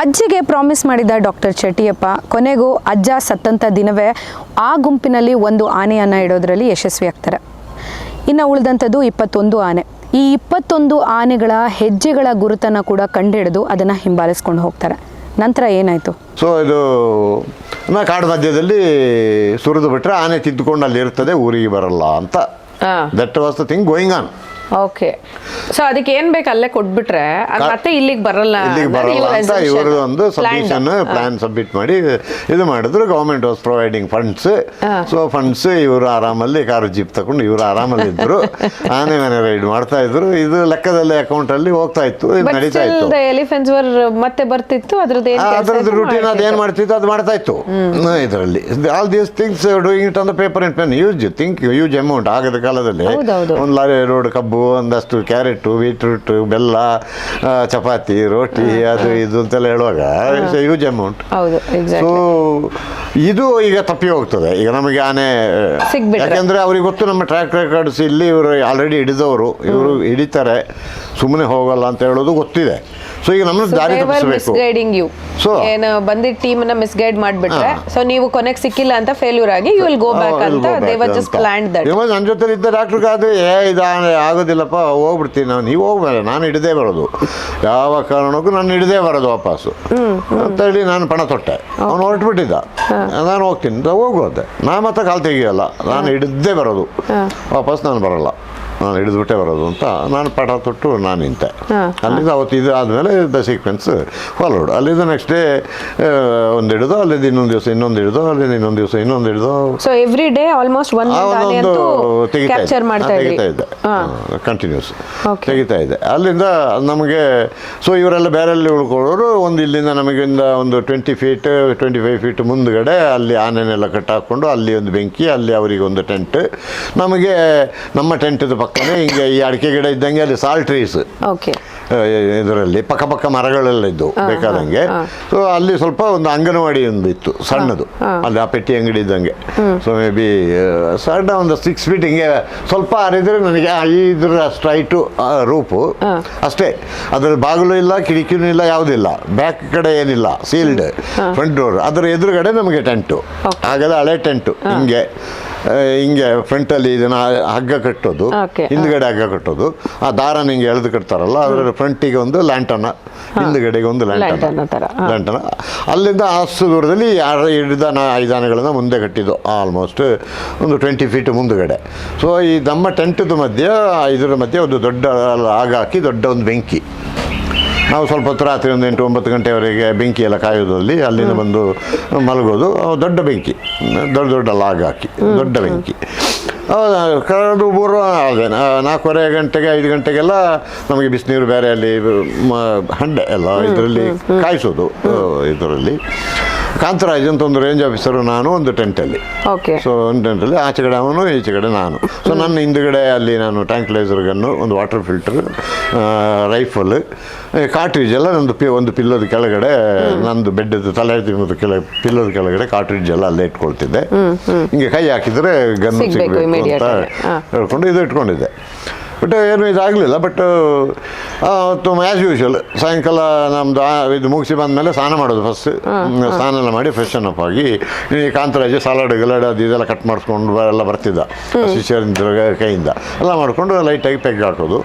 ಅಜ್ಜಿಗೆ ಪ್ರಾಮಿಸ್ ಮಾಡಿದ ಡಾಕ್ಟರ್ ಚಟಿಯಪ್ಪ ಕೊನೆಗೂ ಅಜ್ಜ ಸತ್ತಂತ ದಿನವೇ ಆ ಗುಂಪಿನಲ್ಲಿ ಒಂದು ಆನೆಯನ್ನು ಇಡೋದ್ರಲ್ಲಿ ಯಶಸ್ವಿ ಆಗ್ತಾರೆ. ಇನ್ನು ಉಳಿದಂಥದ್ದು ಇಪ್ಪತ್ತೊಂದು ಆನೆ. ಈ ಇಪ್ಪತ್ತೊಂದು ಆನೆಗಳ ಹೆಜ್ಜೆಗಳ ಗುರುತನ್ನು ಕೂಡ ಕಂಡುಹಿಡಿದು ಅದನ್ನು ಹಿಂಬಾಲಿಸ್ಕೊಂಡು ಹೋಗ್ತಾರೆ. ನಂತರ ಏನಾಯಿತು? ಸೊ ಇದು ನಾ ಕಾಡು ಮಧ್ಯದಲ್ಲಿ ಸುರಿದು ಬಿಟ್ಟರೆ ಆನೆ ತಿದ್ದುಕೊಂಡು ಅಲ್ಲಿ ಇರ್ತದೆ ಊರಿಗೆ ಬರಲ್ಲ ಅಂತ. That was the thing going on okay so ಅದಕ್ಕೆ ಏನ್ ಬೇಕು ಅಲ್ಲೇ ಕೊಟ್ಬಿಟ್ರೆ? ಅದ್ ಮತ್ತೆ ಇಲ್ಲಿಗೆ ಬರಲ್ಲ ಇಲ್ಲಿಗೆ ಬರಲ್ಲ ಅಂತ. ಇವರು ಒಂದು. ಸಬ್ಮಿಷನ್ ಪ್ಲಾನ್ ಸಬ್ಮಿಟ್ ಮಾಡಿ ಇದು ಮಾಡಿದ್ರು. Government was providing funds so funds ಇವರು ಆರಾಮಲ್ಲಿ ಕಾರು ಜೀಪ್ ತಗೊಂಡು ಇವರು ಆರಾಮಲ್ಲಿ ಇದ್ರು. ಆನೆ ಮನೆ ರೈಡ್ ಮಾಡ್ತಾ ಇದ್ರು. ಇದು ಲೆಕ್ಕದಲ್ಲಿ ಅಕೌಂಟ್ ಅಲ್ಲಿ ಹೋಗ್ತಾ ಇತ್ತು. ಇದು ನಡೀತಾ ಇತ್ತು. ಎಲಿಫೆಂಟ್ಸ್ ವರ್ ಮತ್ತೆ ಬರ್ತಿತ್ತು. ಅದ್ರದ್ದು ಏನ್ ಅದ್ರದ್ದು ರುಟೀನ್ ಅದೇನು ಮಾಡ್ತಿತ್ತು ಅದು ಮಾಡ್ತಾ ಇತ್ತು. ಇದರಲ್ಲಿ. All these things doing it on the paper and pen use think use amount ಆಗದ ಕಾಲದಲ್ಲಿ ಒಂದ್ ಒಂದು ಲಾರಿ ರೋಡ್ ಕಬ್ಬು ಒಂದಷ್ಟು ಕ್ಯಾರೆಟು ಬೀಟ್ರೂಟು ಬೆಲ್ಲ ಚಪಾತಿ ರೋಟಿ ಅದು ಇದು ಅಂತೆಲ್ಲ ಹೇಳುವಾಗ ಹ್ಯೂಜ್ ಅಮೌಂಟ್ ಸೊ ಇದು ಈಗ ತಪ್ಪಿ ಹೋಗ್ತದೆ. ಈಗ ನಮಗೆ ಆನೆ ಯಾಕೆಂದರೆ ಯಾಕೆಂದ್ರೆ ಅವ್ರಿಗೆ ಗೊತ್ತು ನಮ್ಮ ಟ್ರ್ಯಾಕ್ ರೆಕಾರ್ಡ್ಸ್ ಇಲ್ಲಿ ಇವರು ಆಲ್ರೆಡಿ ಹಿಡಿದವರು. ಇವರು ಹಿಡಿತಾರೆ. ಸುಮ್ಮನೆ ಹೋಗಲ್ಲ ಅಂತ ಹೇಳೋದು ಗೊತ್ತಿದೆ. ಸೊ ಈಗ ನಮ್ಮ ದಾರಿ ತಪ್ಪಿಸಬೇಕು. ಗೈಡಿಂಗ್ ಯು ಸೊ ಏನು ಬಂದಿದ್ದ ಟೀಮ್ ಅನ್ನ ಮಿಸ್ಗೈಡ್ ಮಾಡ್ಬಿಟ್ರೆ ಮಾಡಿಬಿಟ್ರೆ ಸೊ ನೀವು ಕೊನೆಗೆ ಸಿಕ್ಕಿಲ್ಲ ಅಂತ ಫೇಲ್ಯೂರ್ ಆಗಿ ಯು ವಿಲ್ ಗೋ ಬ್ಯಾಕ್ ಅಂತ they was just plan that ಇವಾಗ ನನ್ನ ಜೊತೆ ಇದ್ದ ಡಾಕ್ಟರ್ ಕಾದ್ರೆ ಏ ಇದು ಆಗೋದಿಲ್ಲಪ್ಪ ಹೋಗ್ಬಿಡ್ತೀನಿ ನಾನು. ನೀವು ಹೋಗ್ಬೇಡ ನಾನು ಹಿಡಿದೇ ಬರೋದು. ಯಾವ ಕಾರಣಕ್ಕೂ ನಾನು ಹಿಡಿದೇ ಬರೋದು ವಾಪಸ್ಸು. ಅಂತ ಹೇಳಿ ನಾನು ಪಣ ತೊಟ್ಟೆ. ಅವನು ಹೊರಟ್ಬಿಟ್ಟಿದ್ದ. ನಾನು ಹೋಗ್ತೀನಿ ಹೋಗುವಂತೆ. ನಾ ಮತ್ತೆ ಕಾಲು ತೆಗಿಯಲ್ಲ. ನಾನು ಹಿಡಿದೇ ಬರೋದು. ವಾಪಸ್ ನಾನು ಬರಲ್ಲ. ನಾನು ಹಿಡಿದ್ಬಿಟ್ಟೆ ಬರೋದು ಅಂತ ನಾನು ಪಾಠ ತೊಟ್ಟು ನಾನು ನಿಂತೆ. ಅಲ್ಲಿಂದ ಅವತ್ತು ಇದು ಆದಮೇಲೆ ದ ಸೀಕ್ವೆನ್ಸ್ ಫಾಲೋಡ್ ಅಲ್ಲಿಂದ ನೆಕ್ಸ್ಟ್ ಡೇ ಒಂದು ಹಿಡಿದು ಅಲ್ಲಿಂದ ಇನ್ನೊಂದು ದಿವಸ ಇನ್ನೊಂದು ಹಿಡಿದು ಅಲ್ಲಿಂದ ಇನ್ನೊಂದು ದಿವಸ ಇನ್ನೊಂದು ಹಿಡಿದು. ಸೊ ಎವ್ರಿ ಡೇ ಆಲ್ಮೋಸ್ಟ್ ಒಂದು ತೆಗಿತಾ ಇದ್ದೆ. ಕಂಟಿನ್ಯೂಸ್. ತೆಗಿತಾ ಇದ್ದೆ. ಅಲ್ಲಿಂದ ನಮಗೆ ಸೊ ಇವರೆಲ್ಲ ಬೇರೆಲ್ಲಿ ಉಳ್ಕೊಳ್ಳೋರು ಒಂದು ಇಲ್ಲಿಂದ ನಮಗಿಂದ ಒಂದು twenty feet twenty five feet ಮುಂದ್ಗಡೆ ಅಲ್ಲಿ ಆನೆನೆಲ್ಲ ಕಟ್ಟಾಕೊಂಡು ಅಲ್ಲಿ ಒಂದು ಬೆಂಕಿ ಅಲ್ಲಿ ಅವರಿಗೆ ಒಂದು ಟೆಂಟ್ ನಮಗೆ ನಮ್ಮ ಟೆಂಟದ ಪಕ್ಕನೇ ಹಿಂಗೆ ಈ ಅಡಿಕೆ ಗಿಡ ಇದ್ದಂಗೆ ಅಲ್ಲಿ ಸಾಲ್ ಟ್ರೀಸ್ ಓಕೆ ಇದರಲ್ಲಿ ಪಕ್ಕ ಪಕ್ಕ ಮರಗಳೆಲ್ಲ ಇದ್ದವು ಬೇಕಾದಂಗೆ. ಸೊ ಅಲ್ಲಿ ಸ್ವಲ್ಪ ಒಂದು ಅಂಗನವಾಡಿ ಒಂದು ಇತ್ತು ಸಣ್ಣದು. ಅಲ್ಲಿ ಆ ಪೆಟ್ಟಿ ಅಂಗಡಿ ಇದ್ದಂಗೆ. ಸೊ ಮೇ ಬಿ ಸಣ್ಣ ಒಂದು ಸಿಕ್ಸ್ ಫೀಟ್ ಹಿಂಗೆ ಸ್ವಲ್ಪ ಹರಿದ್ರೆ ನನಗೆ ಇದ್ರ ಸ್ಟ್ರೈಟು ರೂಪು. ಅಷ್ಟೇ. ಅದ್ರ ಬಾಗಿಲು ಇಲ್ಲ ಕಿಟಕಿನೂ ಇಲ್ಲ ಯಾವುದಿಲ್ಲ ಬ್ಯಾಕ್ ಕಡೆ ಏನಿಲ್ಲ ಸೀಲ್ಡ್ ಫ್ರಂಟ್ ಡೋರ್ ಅದ್ರ ಎದುರುಗಡೆ ನಮಗೆ ಟೆಂಟು ಹಾಗಾದ್ರೆ ಹಳೆ ಟೆಂಟು ಹಿಂಗೆ. ಹಿಂಗೆ ಫ್ರಂಟಲ್ಲಿ ಇದನ್ನ ಹಗ್ಗ ಕಟ್ಟೋದು. ಹಿಂದ್ಗಡೆ ಹಗ್ಗ ಕಟ್ಟೋದು. ಆ ದಾರನ ಹಿಂಗೆ ಎಳೆದು ಕಟ್ತಾರಲ್ಲ ಅದರ ಫ್ರಂಟಿಗೆ ಒಂದು ಲ್ಯಾಂಟನ ಹಿಂದ್ಗಡೆಗೆ ಒಂದು ಲ್ಯಾಂಟನ. ಲ್ಯಾಂಟನ ಅಲ್ಲಿಂದ ಅಷ್ಟು ದೂರದಲ್ಲಿ ಯಾರು ಹಿಡಿದ ಮುಂದೆ ಕಟ್ಟಿದ್ದು ಆಲ್ಮೋಸ್ಟ್ ಒಂದು ಟ್ವೆಂಟಿ ಫೀಟ್ ಮುಂದುಗಡೆ. ಸೊ ಈ ನಮ್ಮ ಟೆಂಟದ ಮಧ್ಯೆ ಇದರ ಮಧ್ಯೆ ಒಂದು ದೊಡ್ಡ ಆಗ ಹಾಕಿ ದೊಡ್ಡ ಒಂದು ಬೆಂಕಿ. ನಾವು ಸ್ವಲ್ಪ ಹೊತ್ತು ರಾತ್ರಿ ಒಂದು ಎಂಟು ಒಂಬತ್ತು ಗಂಟೆವರೆಗೆ ಬೆಂಕಿ ಎಲ್ಲ ಕಾಯೋದಲ್ಲಿ ಅಲ್ಲಿಂದ ಬಂದು ಮಲಗೋದು. ದೊಡ್ಡ ಬೆಂಕಿ. ದೊಡ್ಡ ದೊಡ್ಡ ಲಾಗ್ ಹಾಕಿ. ದೊಡ್ಡ ಬೆಂಕಿ. ಕರಡು ಮೂರು ಅದೇ ನಾಲ್ಕೂವರೆ ಗಂಟೆಗೆ ಐದು ಗಂಟೆಗೆಲ್ಲ ನಮಗೆ ಬಿಸಿನೀರು ಬೇರೆ ಅಲ್ಲಿ ಹಂಡೆ ಎಲ್ಲ ಇದರಲ್ಲಿ ಕಾಯಿಸೋದು ಇದರಲ್ಲಿ. ಕಾಂತರಾಜ್ ಅಂತ ಒಂದು ರೇಂಜ್ ಆಫೀಸರು ನಾನು ಒಂದು ಟೆಂಟಲ್ಲಿ ಓಕೆ ಸೊ ಒಂದು ಟೆಂಟಲ್ಲಿ ಆಚೆ ಕಡೆ ಅವನು ಈಚೆಗಡೆ ನಾನು. ಸೊ ನನ್ನ ಹಿಂದುಗಡೆ ಅಲ್ಲಿ ನಾನು ಟ್ಯಾಂಕ್ಲೈಸರ್ ಗನ್ನು ಒಂದು ವಾಟರ್ ಫಿಲ್ಟರ್ ರೈಫಲ್ ಕಾಟ್ರಿಜ್ ಎಲ್ಲ ನಂದು ಪಿ ಒಂದು ಪಿಲ್ಲದ ಕೆಳಗಡೆ ನಂದು ಬೆಡ್ಡದ್ದು ತಲೆ ತಿನ್ನೋದು ಕೆಳ ಪಿಲ್ಲದ ಕೆಳಗಡೆ ಕಾಟ್ರಿಜ್ ಎಲ್ಲ ಅಲ್ಲೇ ಇಟ್ಕೊಳ್ತಿದ್ದೆ. ಹಿಂಗೆ ಕೈ ಹಾಕಿದರೆ ಗನ್ನು ಸಿಗಬೇಕು ಅಂತ. ಹೇಳ್ಕೊಂಡು ಇದು ಇಟ್ಕೊಂಡಿದ್ದೆ. ಬಟ್ ಏನು ಇದಾಗಲಿಲ್ಲ ಬಟ್ ಆ್ಯಸ್ ಯೂಶುವಲ್ ಸಾಯಂಕಾಲ ನಮ್ಮದು ಇದು ಮುಗಿಸಿ ಬಂದಮೇಲೆ ಸ್ನಾನ ಮಾಡೋದು ಫಸ್ಟ್ ಸ್ನಾನ ಎಲ್ಲ ಮಾಡಿ ಫ್ರೆಶನ್ ಅಪ್ ಆಗಿ ಈ ಕಾಂತರಾಜು ಸಲಾಡ್ ಗಿಲಾಡ್ ಅದು ಇದೆಲ್ಲ ಕಟ್ ಮಾಡಿಸ್ಕೊಂಡು ಎಲ್ಲ ಬರ್ತಿದ್ದ. ಶಿಷ್ಯರಿಂದ ಕೈಯಿಂದ. ಎಲ್ಲ ಮಾಡಿಕೊಂಡು ಲೈಟಾಗಿ ಪೆಗ್ ಹಾಕೋದು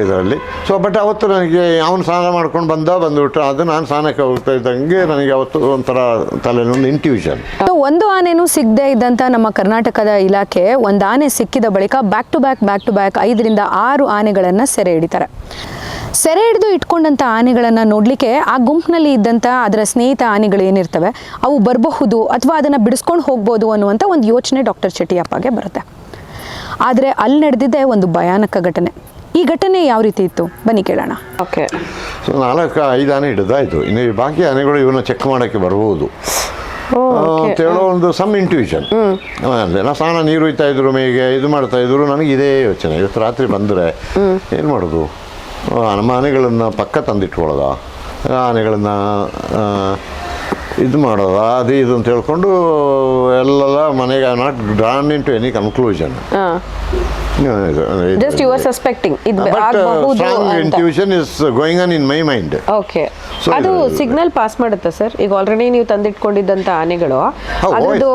ಇದರಲ್ಲಿ. ಸೊ ಬಟ್ ಅವತ್ತು ನನಗೆ ಅವನು ಸ್ನಾನ ಮಾಡ್ಕೊಂಡು ಬಂದ ಬಂದುಬಿಟ್ಟು ಅದು ನಾನು ಸ್ನಾನಕ್ಕೆ ಹೋಗ್ತಾ ಇದ್ದಂಗೆ ನನಗೆ ಅವತ್ತು ಒಂಥರ ತಲೆನೊಂದು ಇಂಟ್ಯೂಷನ್ ಒಂದು ಆನೆನೂ ಸಿಗದೆ ಇದ್ದಂಥ ನಮ್ಮ ಕರ್ನಾಟಕದ ಇಲಾಖೆ ಒಂದು ಆನೆ ಸಿಕ್ಕಿದ ಬಳಿಕ back to back back to back ಐದರಿಂದ ಆರು ಆನೆಗಳನ್ನು ಸೆರೆ ಹಿಡಿತಾರೆ. ಸೆರೆ ಹಿಡಿದು ಇಟ್ಕೊಂಡಂಥ ಆನೆಗಳನ್ನು ನೋಡಲಿಕ್ಕೆ ಆ ಗುಂಪಿನಲ್ಲಿ ಇದ್ದಂಥ ಅದರ ಸ್ನೇಹಿತ ಆನೆಗಳು ಏನಿರ್ತವೆ, ಅವು ಬರಬಹುದು ಅಥವಾ ಅದನ್ನು ಬಿಡಿಸ್ಕೊಂಡು ಹೋಗ್ಬೋದು ಅನ್ನುವಂಥ ಒಂದು ಯೋಚನೆ ಡಾಕ್ಟರ್ ಚೆಟ್ಟಿಯಪ್ಪಗೆ ಬರುತ್ತೆ. ಆದರೆ ಅಲ್ಲಿ ನಡೆದಿದ್ದೆ ಒಂದು ಭಯಾನಕ ಘಟನೆ. ಈ ಘಟನೆ ಯಾವ ರೀತಿ ಇತ್ತು? ಬನ್ನಿ ಕೇಳೋಣ. ಓಕೆ. ಸೊ ನಾಲ್ಕು ಐದು ಆನೆ ಹಿಡಿದಾಯಿತು. ಇನ್ನು ಬಾಕಿ ಆನೆಗಳು ಇವನ್ನ ಚೆಕ್ ಮಾಡೋಕ್ಕೆ ಬರ್ಬೋದು. ಅಂತ ಹೇಳೋ ಒಂದು ಸಮ್ ಇಂಟ್ಯೂಷನ್ ಅಂದ್ರೆ ಸ್ನಾನ ನೀರು ಹೋಯ್ತಾ ಇದ್ರು ಮೇಗೆ ಇದು ಮಾಡ್ತಾ ಇದ್ರು ನನಗೆ ಇದೇ ಯೋಚನೆ. ಇವತ್ತು ರಾತ್ರಿ ಬಂದರೆ ಏನು ಮಾಡೋದು? ನಮ್ಮ ಆನೆಗಳನ್ನು ಪಕ್ಕ ತಂದಿಟ್ಕೊಳ್ಳೋದ ಆನೆಗಳನ್ನು ಇದು ಮಾಡೋದ? ಅದು ಇದು ಅಂತ ಹೇಳ್ಕೊಂಡು ಎಲ್ಲ ಮನೆಗೆ not drawn into any conclusion just you are suspecting ಇದು ಬಟ್ ಆಗಬಹುದು intuition is going on in my mind okay ಅದು ಸಿಗ್ನಲ್ ಪಾಸ್ ಮಾಡುತ್ತಾ ಸರ್ ಈಗ ಆಲ್ರೆಡಿ ನೀವು ತಂದಿಟ್ಕೊಂಡಿದ್ದಂತ ಆನೆಗಳು. ಅದ್ರದ್ದು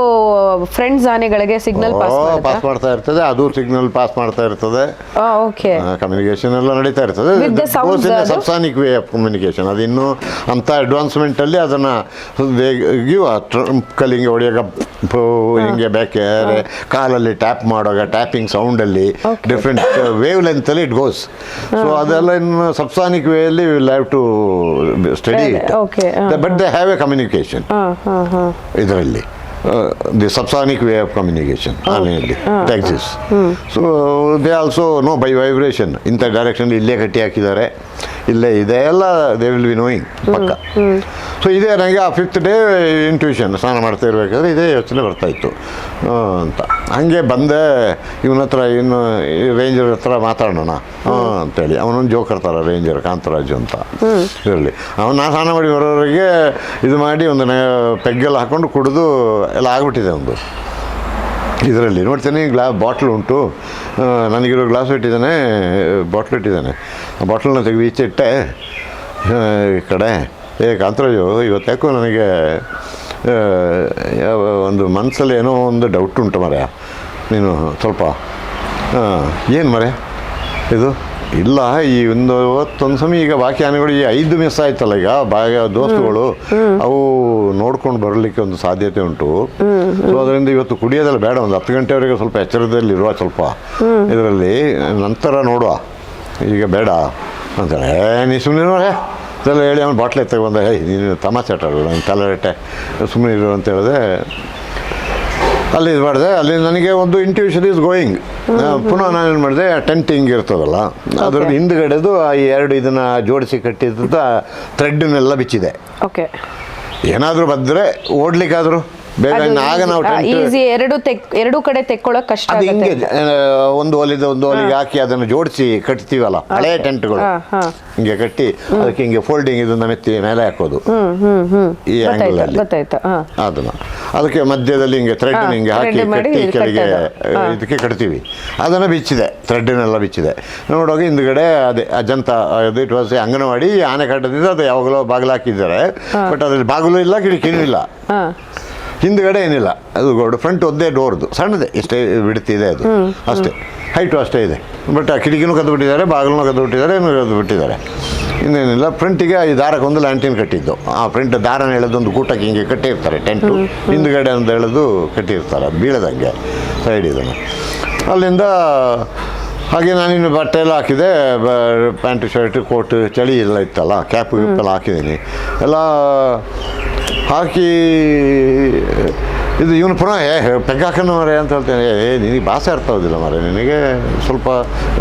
ಫ್ರೆಂಡ್ಸ್ ಆನೆಗಳಿಗೆ ಸಿಗ್ನಲ್ ಪಾಸ್ ಪಾಸ್ ಮಾಡ್ತಾ ಇರ್ತದೆ ಅದು ಸಿಗ್ನಲ್ ಪಾಸ್ ಮಾಡ್ತಾ ಇರ್ತದೆ. ಓಕೆ ಕಮ್ಯುನಿಕೇಶನ್ ಎಲ್ಲ ನಡೀತಾ ಇರ್ತದೆ? ಸಬ್ಸಾನಿಕ್ ವೇ ಆಫ್ ಕಮ್ಯುನಿಕೇಶನ್ ಅದು? ಇನ್ನೂ ಅಂತ ಅಡ್ವಾನ್ಸ್ಮೆಂಟ್ ಅಲ್ಲಿ ಅದನ್ನ ಗಿವ್ ಕಲ್ಲಿಂಗೆ ಹೊಡೆಯಾಗ ಹಿಂಗೆ ಬೇಕೆ ಕಾಲಲ್ಲಿ ಟ್ಯಾಪ್ ಮಾಡುವಾಗ ಟ್ಯಾಪಿಂಗ್ ಸೌಂಡಲ್ಲಿ. ಡಿಫ್ರೆಂಟ್ ವೇವ್ ಲೆಂತಲ್ಲಿ ಇಟ್ ಗೋಸ್ ಸೊ ಅದೆಲ್ಲ ಇನ್ನು subsonic ವೇಯಲ್ಲಿ will have to study but they have a communication ಇದರಲ್ಲಿ. The subsonic way of communication ಆನೆಯಲ್ಲಿ. Taxis so they also know by vibration ಇಂಥ ಡೈರೆಕ್ಷನ್ ಇಲ್ಲೇ ಕಟ್ಟಿ ಹಾಕಿದ್ದಾರೆ. ಇಲ್ಲೇ ಇದೆ ಎಲ್ಲ ದೇ ವಿಲ್ ಬಿ ನೋಯಿಂಗ್ ಪಕ್ಕ. ಸೊ ಇದೇ ನನಗೆ ಆ ಫಿಫ್ತ್ ಡೇ ಇಂಟ್ಯೂಷನ್ ಸ್ನಾನ ಮಾಡ್ತಾ ಇರಬೇಕಾದ್ರೆ ಇದೇ ಯೋಚನೆ ಬರ್ತಾ ಇತ್ತು. ಅಂತ. ಹಾಗೆ ಬಂದೆ ಇವನ ಹತ್ರ ಇನ್ನು ರೇಂಜರ್ ಹತ್ರ ಮಾತಾಡೋಣ ಅಂತೇಳಿ. ಅವನೊಂದು ಜೋಕರ್ ಥರ ರೇಂಜರ್ ಕಾಂತರಾಜು ಅಂತ. ಇದರಲ್ಲಿ. ಅವನು ನಾ ಸ್ನಾನ ಮಾಡಿ ಬರೋರಿಗೆ ಇದು ಮಾಡಿ ಒಂದು ಪೆಗ್ಗೆಲ್ಲ ಹಾಕ್ಕೊಂಡು ಕುಡಿದು ಎಲ್ಲ ಆಗ್ಬಿಟ್ಟಿದೆ ಒಂದು. ಇದರಲ್ಲಿ ನೋಡ್ತೀನಿ ಗ್ಲಾ ಬಾಟ್ಲ್ ಉಂಟು. ನನಗಿರೋ ಗ್ಲಾಸ್ ಇಟ್ಟಿದ್ದಾನೆ ಬಾಟ್ಲ್ ಇಟ್ಟಿದ್ದಾನೆ. ಆ ಬಾಟ್ಲನ್ನ ತೆಗೆದು ಈಚೆಟ್ಟೆ. ಈ ಕಡೆ. ಏ ಕಾಂತರಾಜು ಇವತ್ತು ಯಾಕೋ ನನಗೆ ಒಂದು ಮನಸ್ಸಲ್ಲಿ ಏನೋ ಒಂದು ಡೌಟ್ ಉಂಟು ಮರೆ ನೀನು ಸ್ವಲ್ಪ ಏನು ಮರೆ ಇದು? ಇಲ್ಲ ಈ ಒಂದು ಅವತ್ತೊಂದು ಸಮಯ ಈಗ ಬಾಕಿ ಆನೆಗಳು ಈ ಐದು ಮಿಸ್ ಆಯ್ತಲ್ಲ ಈಗ ಬಾಗ ದೋಸ್ತುಗಳು. ಅವು ನೋಡ್ಕೊಂಡು ಬರಲಿಕ್ಕೆ ಒಂದು ಸಾಧ್ಯತೆ ಉಂಟು. ಸೊ ಅದರಿಂದ ಇವತ್ತು ಕುಡಿಯೋದಲ್ಲ ಬೇಡ ಒಂದು ಹತ್ತು ಗಂಟೆವರೆಗೆ ಸ್ವಲ್ಪ ಎಚ್ಚರದಲ್ಲಿರುವ ಸ್ವಲ್ಪ. ಇದರಲ್ಲಿ ನಂತರ ನೋಡುವ. ಈಗ ಬೇಡ. ಅಂತೇಳಿ ಏ ನೀ ಸುಮ್ಮನೆ ನೋಡೇ ತಲೆ ಹೇಳಿ ಅವ್ನು ಬಾಟ್ಲೆ ತಗೊಂಡ ಹೇ ನೀನು ತಮಾಷೆ ಆಟ ನನ್ನ ತಲೆ ತಲೆರಟೆ ಸುಮ್ಮನೆ ಇರು ಅಂತ ಹೇಳಿದೆ. ಅಲ್ಲಿ ಇದು ಮಾಡಿದೆ. ಅಲ್ಲಿ ನನಗೆ ಒಂದು ಇಂಟ್ಯೂಷನ್ ಈಸ್ ಗೋಯಿಂಗ್ ಪುನಃ ನಾನು ಏನು ಮಾಡಿದೆ ಟೆಂಟ್ ಹಿಂಗೆ ಇರ್ತದಲ್ಲ ಅದ್ರದ್ದು ಹಿಂದ್ಗಡೆದು ಆ ಎರಡು ಇದನ್ನು ಜೋಡಿಸಿ ಕಟ್ಟಿದ್ದ ಥ್ರೆಡ್ನೆಲ್ಲ ಬಿಚ್ಚಿದೆ. ಓಕೆ ಏನಾದರೂ ಬಂದರೆ ಓಡ್ಲಿಕ್ಕಾದರೂ. ಆಗ ನಾವು ಈಸಿ ಎರಡು ತೆಕ್ ಎರಡು ಕಡೆ ತೆಕ್ಕೊಳ್ಳೋಕೆ ಕಷ್ಟ ಅದು ಹಿಂಗೆ ಒಂದು ಒಲಿದ ಒಂದು ಒಲಿಗೆ ಹಾಕಿ ಅದನ್ನು ಜೋಡಿಸಿ ಕಟ್ತೀವಲ್ಲ ಹಳೆ ಟೆಂಟ್ಗಳು. ಹಿಂಗೆ ಕಟ್ಟಿ ಅದಕ್ಕೆ ಹಿಂಗೆ ಫೋಲ್ಡಿಂಗ್ ಇದನ್ನ ಮೆತ್ತಿ ಮೇಲೆ ಹಾಕೋದು. ಈ ಆಂಗಲ್ ಅಲ್ಲಿ. ಅದನ್ನ. ಅದಕ್ಕೆ ಮಧ್ಯದಲ್ಲಿ ಹಿಂಗೆ ಥ್ರೆಡ್ ಹಿಂಗೆ ಹಾಕಿ ಕಟ್ಟಿ ಕೆಳಗೆ ಇದಕ್ಕೆ ಕಟ್ತೀವಿ. ಅದನ್ನು ಬಿಚ್ಚಿದೆ ಥ್ರೆಡ್ನೆಲ್ಲ ಬಿಚ್ಚಿದೆ. ನೋಡುವಾಗ ಹಿಂದ್ಗಡೆ ಅದೇ ಅಜಂತ ಅದು ಇಟ್ ವಾಸ್ ಅಂಗನವಾಡಿ ಆನೆ ಕಟ್ಟದಿಂದ ಅದು ಯಾವಾಗಲೂ ಬಾಗಿಲು ಹಾಕಿದ್ದಾರೆ. ಬಟ್ ಅದ್ರಲ್ಲಿ ಬಾಗಿಲು ಇಲ್ಲ ಕಿಟಕಿನೂ ಇಲ್ಲ. ಹಿಂದ್ಗಡೆ ಏನಿಲ್ಲ. ಅದು ಗೋಡು ಫ್ರಂಟ್ ಒಂದೇ ಡೋರ್ದು ಸಣ್ಣದೆ ಇಷ್ಟೇ ಬಿಡ್ತಿದೆ ಅದು. ಅಷ್ಟೇ. ಹೈಟು ಅಷ್ಟೇ ಇದೆ. ಬಟ್ ಆ ಕಿಟಕಿನೂ ಕದ್ದು ಬಿಟ್ಟಿದ್ದಾರೆ ಬಾಗಿಲೂ ಕದ್ದು ಬಿಟ್ಟಿದ್ದಾರೆ ಏನೂ ಕದ್ದು ಬಿಟ್ಟಿದ್ದಾರೆ ಇನ್ನೇನಿಲ್ಲ ಫ್ರಂಟಿಗೆ ಈ ದಾರಕ್ಕೆ ಒಂದು ಲ್ಯಾಂಟಿನ್ ಕಟ್ಟಿದ್ದು. ಆ ಫ್ರಂಟ್ ದಾರನ ಎಳೆದು ಒಂದು ಕೂಟಕ್ಕೆ ಹಿಂಗೆ ಕಟ್ಟಿರ್ತಾರೆ ಟೆಂಟು. ಹಿಂದ್ಗಡೆ ಅಂತ ಹೇಳೋದು ಕಟ್ಟಿರ್ತಾರೆ ಬೀಳದಂಗೆ ಸೈಡ್ ಇದನ್ನು. ಅಲ್ಲಿಂದ ಹಾಗೆ ನಾನಿನ್ನು ಬಟ್ಟೆ ಎಲ್ಲ ಹಾಕಿದೆ ಪ್ಯಾಂಟು ಶರ್ಟ್ ಕೋಟ್ ಚಳಿ ಎಲ್ಲ ಇತ್ತಲ್ಲ ಕ್ಯಾಪ್ ಗಿಪ್ ಎಲ್ಲ ಹಾಕಿದ್ದೀನಿ. ಎಲ್ಲ ಹಾಕಿ, ಇದು ಇವನು ಪುನಃ, ಏ ಪೆಗ್ ಹಾಕೋಣ ಮರೆ ಅಂತ ಹೇಳ್ತೇನೆ. ಏ ನಿನಗೆ ಭಾಷೆ ಅರ್ಥ ಆಗೋದಿಲ್ಲ ಮರೆ ನಿನಗೆ ಸ್ವಲ್ಪ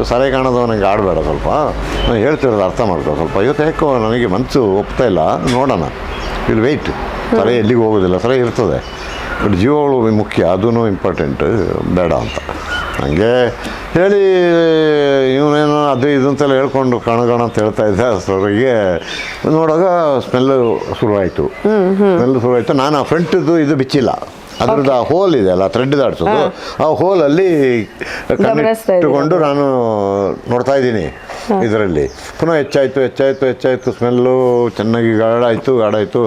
ಸರಿ ಕಾಣೋದು ನನಗೆ ಆಡಬೇಡ ಸ್ವಲ್ಪ. ನಾನು ಹೇಳ್ತಿರೋದು ಅರ್ಥ ಮಾಡ್ಕೋ ಸ್ವಲ್ಪ. ಇವತ್ತು ಯಾಕೋ ನನಗೆ ಮನಸ್ಸು ಒಪ್ತಾ ಇಲ್ಲ. ನೋಡೋಣ. ಇಲ್ಲಿ ವೆಯ್ಟ್ ಸರಿ ಎಲ್ಲಿಗೆ ಹೋಗೋದಿಲ್ಲ. ಸರಿ ಇರ್ತದೆ. ಬಟ್ ಜೀವಗಳು ಮುಖ್ಯ. ಅದೂ ಇಂಪಾರ್ಟೆಂಟ್ ಬೇಡ ಅಂತ. ಹಂಗೆ ಹೇಳಿ ಇವನೇನೋ ಅದು ಇದು ಅಂತೆಲ್ಲ ಹೇಳ್ಕೊಂಡು ಕಣಗಣ ಅಂತ ಹೇಳ್ತಾ ಇದ್ದೆ ಅಷ್ಟರೊಳಗೆ ನೋಡುವಾಗ ಸ್ಮೆಲ್ಲು ಶುರುವಾಯಿತು. ಸ್ಮೆಲ್ಲು ಶುರುವಾಯಿತು. ನಾನು ಆ ಫ್ರಂಟಿದ್ದು ಇದು ಬಿಚ್ಚಿಲ್ಲ. ಅದ್ರದ್ದು ಆ ಹೋಲ್ ಇದೆ ಅಲ್ಲ ಥ್ರೆಡ್ ದಾಡ್ಸೋದು ಆ ಹೋಲಲ್ಲಿ ಕನೆಕ್ಟ್ ಇಟ್ಟುಕೊಂಡು ನಾನು ನೋಡ್ತಾ ಇದ್ದೀನಿ ಇದರಲ್ಲಿ. ಪುನಃ ಹೆಚ್ಚಾಯಿತು ಹೆಚ್ಚಾಯಿತು ಹೆಚ್ಚಾಯಿತು ಸ್ಮೆಲ್ಲು ಚೆನ್ನಾಗಿ ಗಾಡಾಯಿತು ಗಾಡಾಯಿತು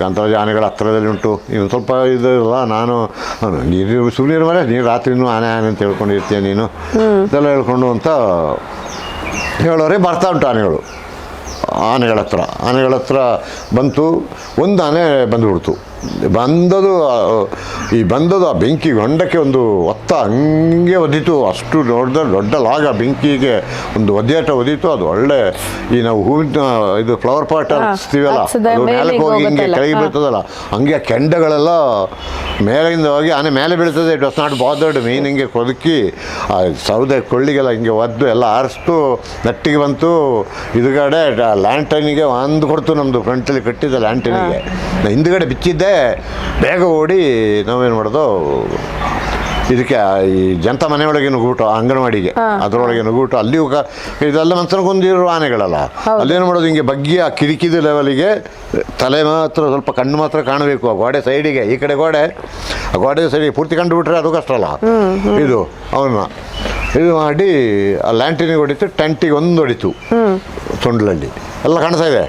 ಕಾಂತರಾಜ ಆನೆಗಳ ಹತ್ತಿರದಲ್ಲಿ ಉಂಟು. ಇವನು ಸ್ವಲ್ಪ ಇದಲ್ಲ ನಾನು ನೀರು ನೀನು ಸುಮ್ಮನೆ ನೀರು ನೀನು ರಾತ್ರಿನೂ ಆನೆ ಆನೆ ಅಂತ ಹೇಳ್ಕೊಂಡಿರ್ತೀಯ ನೀನು? ಇದೆಲ್ಲ ಹೇಳ್ಕೊಂಡು ಅಂತ ಹೇಳೋರೆ ಬರ್ತಾ ಉಂಟು ಆನೆಗಳು. ಆನೆಗಳ ಹತ್ರ ಆನೆಗಳ ಹತ್ರ ಬಂತು. ಒಂದು ಆನೆ ಬಂದುಬಿಡ್ತು. ಬಂದದು ಈ ಬಂದದು ಆ ಬೆಂಕಿ ಹೊಂಡಕ್ಕೆ ಒಂದು ಒತ್ತ ಹಂಗೆ ಒದಿತು. ಅಷ್ಟು ದೊಡ್ಡ ದೊಡ್ಡ ಲಾಗ ಬೆಂಕಿಗೆ ಒಂದು ಒದ್ಯಾಟ ಒದಿತು. ಅದು ಒಳ್ಳೆ ಈ ನಾವು ಹೂವಿನ ಇದು ಫ್ಲವರ್ ಪಾಟ್ ಹಚ್ತೀವಲ್ಲ ಮೇಲೆ ಮೇಲಕ್ಕೆ ಹೋಗಿ ಹಿಂಗೆ. ಕೆಳಗೆ ಬೀಳ್ತದಲ್ಲ ಹಂಗೆ ಕೆಂಡಗಳೆಲ್ಲ ಮೇಲಿಂದ ಹೋಗಿ ಆನೆ ಮೇಲೆ ಬೀಳ್ತದೆ. It was not bothered mean ಹಿಂಗೆ ಕೊದಕಿ ಆ ಸೌದೆ ಕೊಳ್ಳಿಗೆಲ್ಲ ಹಿಂಗೆ ಒದ್ದು ಎಲ್ಲ ಆರಿಸ್ತು ನಟ್ಟಿಗೆ ಬಂತು. ಇದುಗಡೆ ಲ್ಯಾಂಟೈನಿಗೆ ಒಂದು ಕೊಡ್ತು ನಮ್ಮದು ಫ್ರಂಟಲ್ಲಿ ಕಟ್ಟಿದ್ದ ಲ್ಯಾಂಟನಿಗೆ ಹಿಂದ್ಗಡೆ ಬಿಚ್ಚಿದ್ದೆ ಬೇಗ ಓಡಿ ನಾವೇನು ಮಾಡೋದು ಇದಕ್ಕೆ ಈ ಜಂತ ಮನೆಯೊಳಗೆ ನುಗ್ಗುಬಿಟ್ಟು ಅಂಗನವಾಡಿಗೆ ಅದರೊಳಗೆ ನುಗ್ಗುಬಿಟ್ಟು ಅಲ್ಲಿಯೂ ಇದೆಲ್ಲ ಮನ್ಸನ್ಗೊಂದಿರೋ ಆನೆಗಳಲ್ಲ. ಅಲ್ಲೇನು ಮಾಡೋದು ಹಿಂಗೆ ಬಗ್ಗಿ ಆ ಕಿರಿಕಿದ ಲೆವೆಲಿಗೆ ತಲೆ ಮಾತ್ರ ಸ್ವಲ್ಪ ಕಣ್ಣು ಮಾತ್ರ ಕಾಣಬೇಕು. ಆ ಗೋಡೆ ಸೈಡಿಗೆ ಈ ಕಡೆ ಗೋಡೆ ಆ ಗೋಡೆ ಸೈಡಿಗೆ ಪೂರ್ತಿ ಕಂಡು ಬಿಟ್ರೆ ಅದು ಕಷ್ಟ ಅಲ್ಲ ಇದು ಅವನ್ನ. ಇದು ಮಾಡಿ ಆ ಲ್ಯಾಂಟಿನಿಗೆ ಹೊಡಿತು ಟೆಂಟಿಗೆ ಒಂದು ಹೊಡಿತು ಸೊಂಡ್ಲಲ್ಲಿ ಎಲ್ಲ ಕಾಣಿಸ್ತಾ ಇದೆ.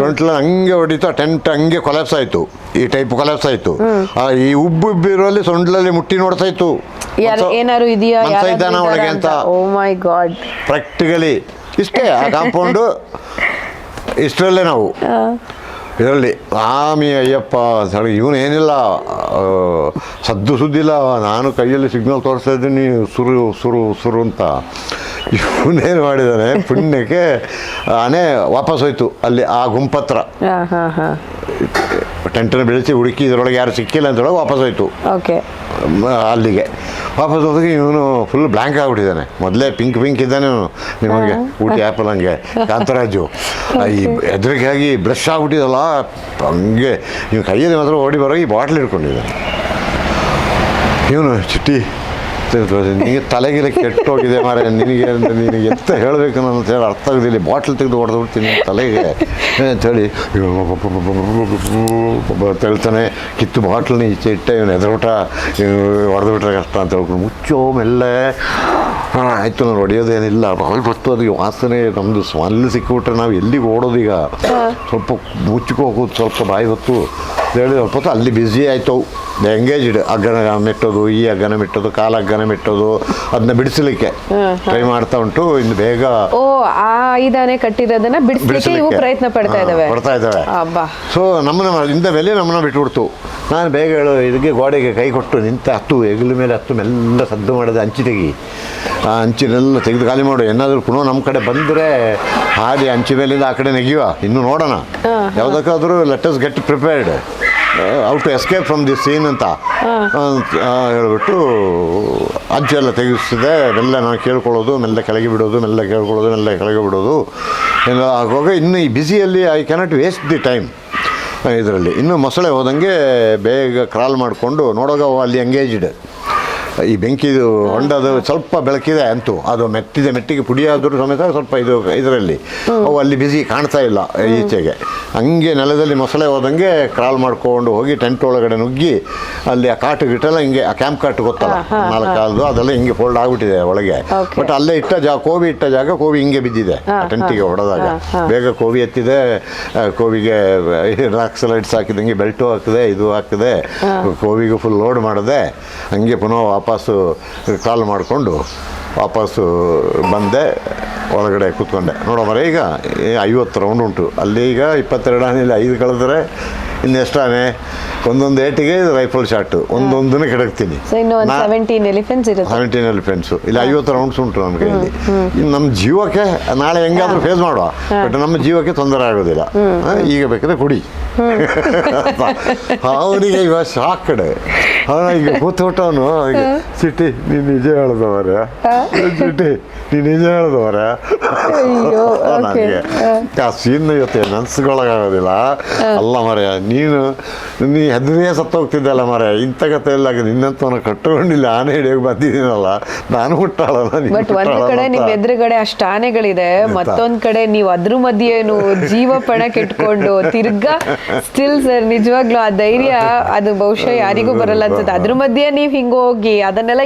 ಟೆಂಟ್ ಹಂಗೆ ಹೊಡಿತು ಟೆಂಟ್ ಹಂಗೆ ಕೊಲಾಪ್ಸ್ ಆಯಿತು. ಈ ಟೈಪ್ ಕೊಲಾಪ್ಸ್ ಆಯಿತು. ಆ ಈ ಉಬ್ಬು ಇರೋಲಿ ಸೊಂಡ್ಲಲ್ಲಿ ಮುಟ್ಟಿ ನೋಡ್ತಾ ಇತ್ತು. ಏನಾರು ಇದೆಯಾ? ಇದ್ದಾನ ಒಳಗೆ ಅಂತ? ಓ ಮೈ ಗಾಡ್ ಪ್ರಾಕ್ಟಿಕಲಿ ಇಷ್ಟೇ ಆ ಕಾಂಪೌಂಡು ಇಷ್ಟರಲ್ಲೇ ನಾವು. ಇದರಲ್ಲಿ ಆಮಿ ಅಯ್ಯಪ್ಪ ಅಂತ ಹೇಳಿ ಇವನು ಏನಿಲ್ಲ. ಸದ್ದು ಸುದ್ದಿಲ್ಲ. ನಾನು ಕೈಯಲ್ಲಿ ಸಿಗ್ನಲ್ ತೋರಿಸ್ತಾ ಇದ್ದೀನಿ ಸುರು ಸುರು ಸುರು ಅಂತ. ಇವನೇನು ಮಾಡಿದಾನೆ? ಪುಣ್ಯಕ್ಕೆ ಆನೆ ವಾಪಸ್ ಹೋಯ್ತು ಅಲ್ಲಿ ಆ ಗುಂಪತ್ರ. ಟೆಂಟನ್ನು ಬೆಳೆಸಿ ಹುಡುಕಿ ಇದರೊಳಗೆ ಯಾರು ಸಿಕ್ಕಿಲ್ಲ ಅಂತೊಳಗೆ ವಾಪಸ್ ಹೋಯ್ತು. ಓಕೆ. ಅಲ್ಲಿಗೆ. ವಾಪಸ್ ಹೋದಾಗ ಇವನು ಫುಲ್ ಬ್ಲ್ಯಾಂಕ್ ಆಗ್ಬಿಟ್ಟಿದ್ದಾನೆ. ಮೊದಲೇ ಪಿಂಕ್ ಪಿಂಕ್ ಇದ್ದಾನೆ ಇವನು ನಿಮಗೆ ಊಟಿ ಆ್ಯಪಲ್ ಹಂಗೆ. ಕಾಂತರಾಜು. ಈ ಎದುರಿಗಾಗಿ ಬ್ರಷ್ ಆಗ್ಬಿಟ್ಟಿದಲ್ಲ ಹಂಗೆ. ನೀವು ಕೈಯಲ್ಲಿ ಮಾತ್ರ ಓಡಿ ಬರೋ ಈ ಬಾಟ್ಲ್ ಹಿಡ್ಕೊಂಡಿದ್ದಾನೆ. ಇವನು ಚಿಟ್ಟಿ ನಿನಗೆ ತಲೆಗಿಲೆ ಕೆಟ್ಟೋಗಿದೆ ಮಾರೆ ನಿನಗೆ ನಿನಗೆ ಎತ್ತ ಹೇಳಬೇಕು ಅಂತ ಹೇಳಿ ಅರ್ಥ ಆಗೋದಿಲ್ಲ. ಬಾಟ್ಲ್ ತೆಗೆದು ಹೊಡೆದು ಬಿಡ್ತೀನಿ ತಲೆಗೆ. ಅಂತೇಳಿ ಹೇಳ್ತಾನೆ. ಕಿತ್ತು ಬಾಟ್ಲನ್ನ ಈಚೆ ಇಟ್ಟೆ ಇವನು ಎದುರುಟ ಹೊಡೆದು ಬಿಟ್ರೆ ಕಷ್ಟ ಅಂತ ಹೇಳ್ಕೊಂಡು ಮುಚ್ಚೋ ಮೆಲ್ಲೆ ಹಾಂ ಆಯಿತು ನಾನು ಹೊಡೆಯೋದೇನಿಲ್ಲ. ಭಾಳ ಗೊತ್ತು ಅದಕ್ಕೆ ವಾಸನೆ ನಮ್ಮದು ಸ್ಮೆಲ್ ಸಿಕ್ಕಿಬಿಟ್ರೆ ನಾವು ಎಲ್ಲಿಗೆ ಓಡೋದು ಈಗ ಸ್ವಲ್ಪ ಮುಚ್ಚಿಕೋಗೋದು ಸ್ವಲ್ಪ ಬಾಯಿ ಹೊತ್ತು. ಹೇಳಿ ಸ್ವಲ್ಪ ಹೊತ್ತು ಅಲ್ಲಿ ಬ್ಯುಸಿ ಆಯಿತು. ಎಂಗೇಜ್ಡ್ ಅಗ್ಗನ ಮೆಟ್ಟೋದು ಈ ಅಗ್ಗನ ಮೆಟ್ಟೋದು ಕಾಲ ಅಗ್ಗನ ಮೆಟ್ಟೋದು ಅದನ್ನ ಬಿಡಿಸಲಿಕ್ಕೆ ಟ್ರೈ ಮಾಡ್ತಾ ಉಂಟು. ಇನ್ನು ಬೇಗ ಓ ಆ ಐದಾನೆ ಕಟ್ಟಿರೋದನ್ನ ಬಿಡಿಸಲಿಕ್ಕೆ ಇವು. ಪ್ರಯತ್ನ ಪಡ್ತಾ ಇದ್ದಾವೆ ಪಡ್ತಾ ಇದ್ದಾವೆ. ಸೊ ನಮ್ಮನ್ನ ಇಂದ ಮೇಲೆ ನಮ್ಮನ್ನ ಬಿಟ್ಬಿಡ್ತು. ನಾನು ಬೇಗ ಹೇಳು ಇದಕ್ಕೆ ಗೋಡೆಗೆ ಕೈ ಕೊಟ್ಟು ನಿಂತ ಹತ್ತು ಹೆಗಲ ಮೇಲೆ ಹತ್ತು ಮೆಲ್ಲ ಸದ್ದು ಮಾಡಿದೆ ಹಂಚಿ ತೆಗಿ. ಆ ಹಂಚಿನೆಲ್ಲ ತೆಗೆದು ಖಾಲಿ ಮಾಡು. ಏನಾದರೂ ಪುನಃ ನಮ್ಮ ಕಡೆ ಬಂದರೆ ಹಾದಿ ಹಂಚಿ ಮೇಲಿಂದ ಆ ಕಡೆ ನೆಗೆಯುವ. ಇನ್ನು ನೋಡೋಣ. ಯಾವುದಕ್ಕಾದರೂ let us get prepared out to escape from this scene ಅಂತ. ಅಂತ, ಅಜ್ಜ ಹೇಳ್ಬಿಟ್ಟು ಹಂಚೆಲ್ಲ ತೆಗೆಸಿದೆ ಮೆಲ್ಲ ನಾನು ಕೇಳ್ಕೊಳ್ಳೋದು ಮೆಲ್ಲ ಕೆಳಗೆ ಬಿಡೋದು ಮೆಲ್ಲ ಕೇಳ್ಕೊಳ್ಳೋದು ಮೆಲ್ಲ ಕೆಳಗೆ ಬಿಡೋದು. ಎಲ್ಲ ಆಗುವಾಗ ಇನ್ನು ಈ ಬ್ಯುಸಿಯಲ್ಲಿ I cannot waste the time ಇದರಲ್ಲಿ. ಇನ್ನು ಮೊಸಳೆ ಹೋದಂಗೆ ಬೇಗ ಕ್ರಾಲ್ ಮಾಡಿಕೊಂಡು ನೋಡೋಗ ಅಲ್ಲಿ ಎಂಗೇಜ್ಡ್ ಈ ಬೆಂಕಿದು ಹೊಂಡದು ಸ್ವಲ್ಪ ಬೆಳಕಿದೆ ಅಂತೂ. ಅದು ಮೆತ್ತಿದೆ ಮೆಟ್ಟಿಗೆ ಪುಡಿಯಾದರೂ ಸಮೇತ ಸ್ವಲ್ಪ ಇದು ಇದರಲ್ಲಿ. ಅವು ಅಲ್ಲಿ ಬಿಸಿ ಕಾಣ್ತಾ ಇಲ್ಲ ಈಚೆಗೆ. ಹಂಗೆ ನೆಲದಲ್ಲಿ ಮೊಸಳೆ ಹೋದಂಗೆ ಕ್ರಾಲ್ ಮಾಡ್ಕೊಂಡು ಹೋಗಿ ಟೆಂಟ್ ಒಳಗಡೆ ನುಗ್ಗಿ ಅಲ್ಲಿ ಆ ಕಾಟು ಗಿಟ್ಟೆಲ್ಲ ಹಿಂಗೆ ಆ ಕ್ಯಾಂಪ್ ಕಾಟು ಗೊತ್ತಲ್ಲ? ನಾಲ್ಕು ಕಾಲದು ಅದೆಲ್ಲ ಹಿಂಗೆ ಫೋಲ್ಡ್ ಆಗ್ಬಿಟ್ಟಿದೆ ಒಳಗೆ. ಬಟ್ ಅಲ್ಲೇ ಇಟ್ಟ ಜಾಗ ಕೋವಿ ಇಟ್ಟ ಜಾಗ ಕೋವಿ ಹಿಂಗೆ ಬಿದ್ದಿದೆ ಟೆಂಟಿಗೆ ಹೊಡೆದಾಗ. ಬೇಗ ಕೋವಿ ಎತ್ತಿದೆ ಕೋವಿಗೆ ರಾಕ್ಸ್ ಲೈಟ್ಸ್ ಹಾಕಿದಂಗೆ ಬೆಲ್ಟು ಹಾಕಿದೆ ಇದು ಹಾಕಿದೆ. ಕೋವಿಗೆ ಫುಲ್ ಲೋಡ್ ಮಾಡಿದೆ. ಹಂಗೆ ಪುನಃ ವಾಪಸ್ಸು ಕಾಲ್ ಮಾಡಿಕೊಂಡು ವಾಪಸ್ಸು ಬಂದೆ ಒಳಗಡೆ ಕೂತ್ಕೊಂಡೆ. ನೋಡೋ ಮರ ಈಗ ಐವತ್ತು ರೌಂಡ್ ಉಂಟು. ಅಲ್ಲಿ ಈಗ ಇಪ್ಪತ್ತೆರಡು ಆನೆಯಲ್ಲಿ ಐದು ಕಳೆದ್ರೆ ಇನ್ನೆಷ್ಟು ಆನೆ ಒಂದೊಂದು ಏಟಿಗೆ ರೈಫಲ್ ಶಾಟ್ ಒಂದೊಂದನ್ನು ಕೆಡಕ್ತೀನಿ. ಎಲಿಫೆಂಟ್ಸ್ ಸೆವೆಂಟೀನ್ ಎಲಿಫೆಂಟ್ಸು ಇಲ್ಲಿ ಐವತ್ತು ರೌಂಡ್ಸ್ ಉಂಟು ನಮ್ಮ ಕೈಯಲ್ಲಿ ಇನ್ನು ನಮ್ಮ ಜೀವಕ್ಕೆ ನಾಳೆ ಹೆಂಗಾದ್ರೂ ಫೇಸ್ ಮಾಡುವ. ಬಟ್ ನಮ್ಮ ಜೀವಕ್ಕೆ ತೊಂದರೆ ಆಗೋದಿಲ್ಲ. ಈಗ ಬೇಕಾದ್ರೆ ಕುಡಿ. ಅವನಿಗೆ ಇವ ಶಾಕ್ಡ್ ಅವನ ಈಗ ಕೂತ್ಬಿಟ್ಟವನು ಈಗ ಸಿಟಿ ನೀನು ನಿಜ ಹೇಳ್ದವರ? ಸಿಟಿ ನೀನು ನಿಜ ಹೇಳ್ದವರ. ನನಗೆ. ಆ ಸೀನ್ ಇವತ್ತು ನೆನ್ಸ್ಕೊಳಕ್ಕಾಗೋದಿಲ್ಲ ಅಲ್ಲ ಮರೆಯ ನೀನು ನೀ ಹೆದರಿಯೇ ಸತ್ತೋಗ್ತಿದ್ದಲ್ಲ ಮರೆ ಇಂಥ ಕತೆ ಎಲ್ಲ ನಿನ್ನಂತವನ ಕಟ್ಟುಕೊಂಡಿಲ್ಲ ಆನೆ ಹಿಡಿಯೋಕೆ ಬಂದಿದ್ದೀನಲ್ಲ. ನಾನು ಹುಟ್ಟಾಳಲ್ಲ ಬಟ್ ಒಂದ್ ಕಡೆ ನಿಮ್. ಎದುರುಗಡೆ ಅಷ್ಟು ಆನೆಗಳಿದೆ. ಮತ್ತೊಂದ್ ಕಡೆ ನೀವು ಅದ್ರ ಮಧ್ಯೆನು ಜೀವ ಪಣ ಕೆಟ್ಕೊಂಡು ತಿರ್ಗಾ ಸ್ಟಿಲ್ ಸರ್ ನಿಜವಾಗ್ಲೂ ಆ ಧೈರ್ಯ ಅದು ಬಹುಶಃ ಯಾರಿಗೂ ಬರಲ್ಲ ಅನ್ಸುತ್ತೆ. ಅದ್ರ ಮಧ್ಯೆ ನೀವ್ ಹಿಂಗ ಹೋಗಿ ಅದನ್ನೆಲ್ಲ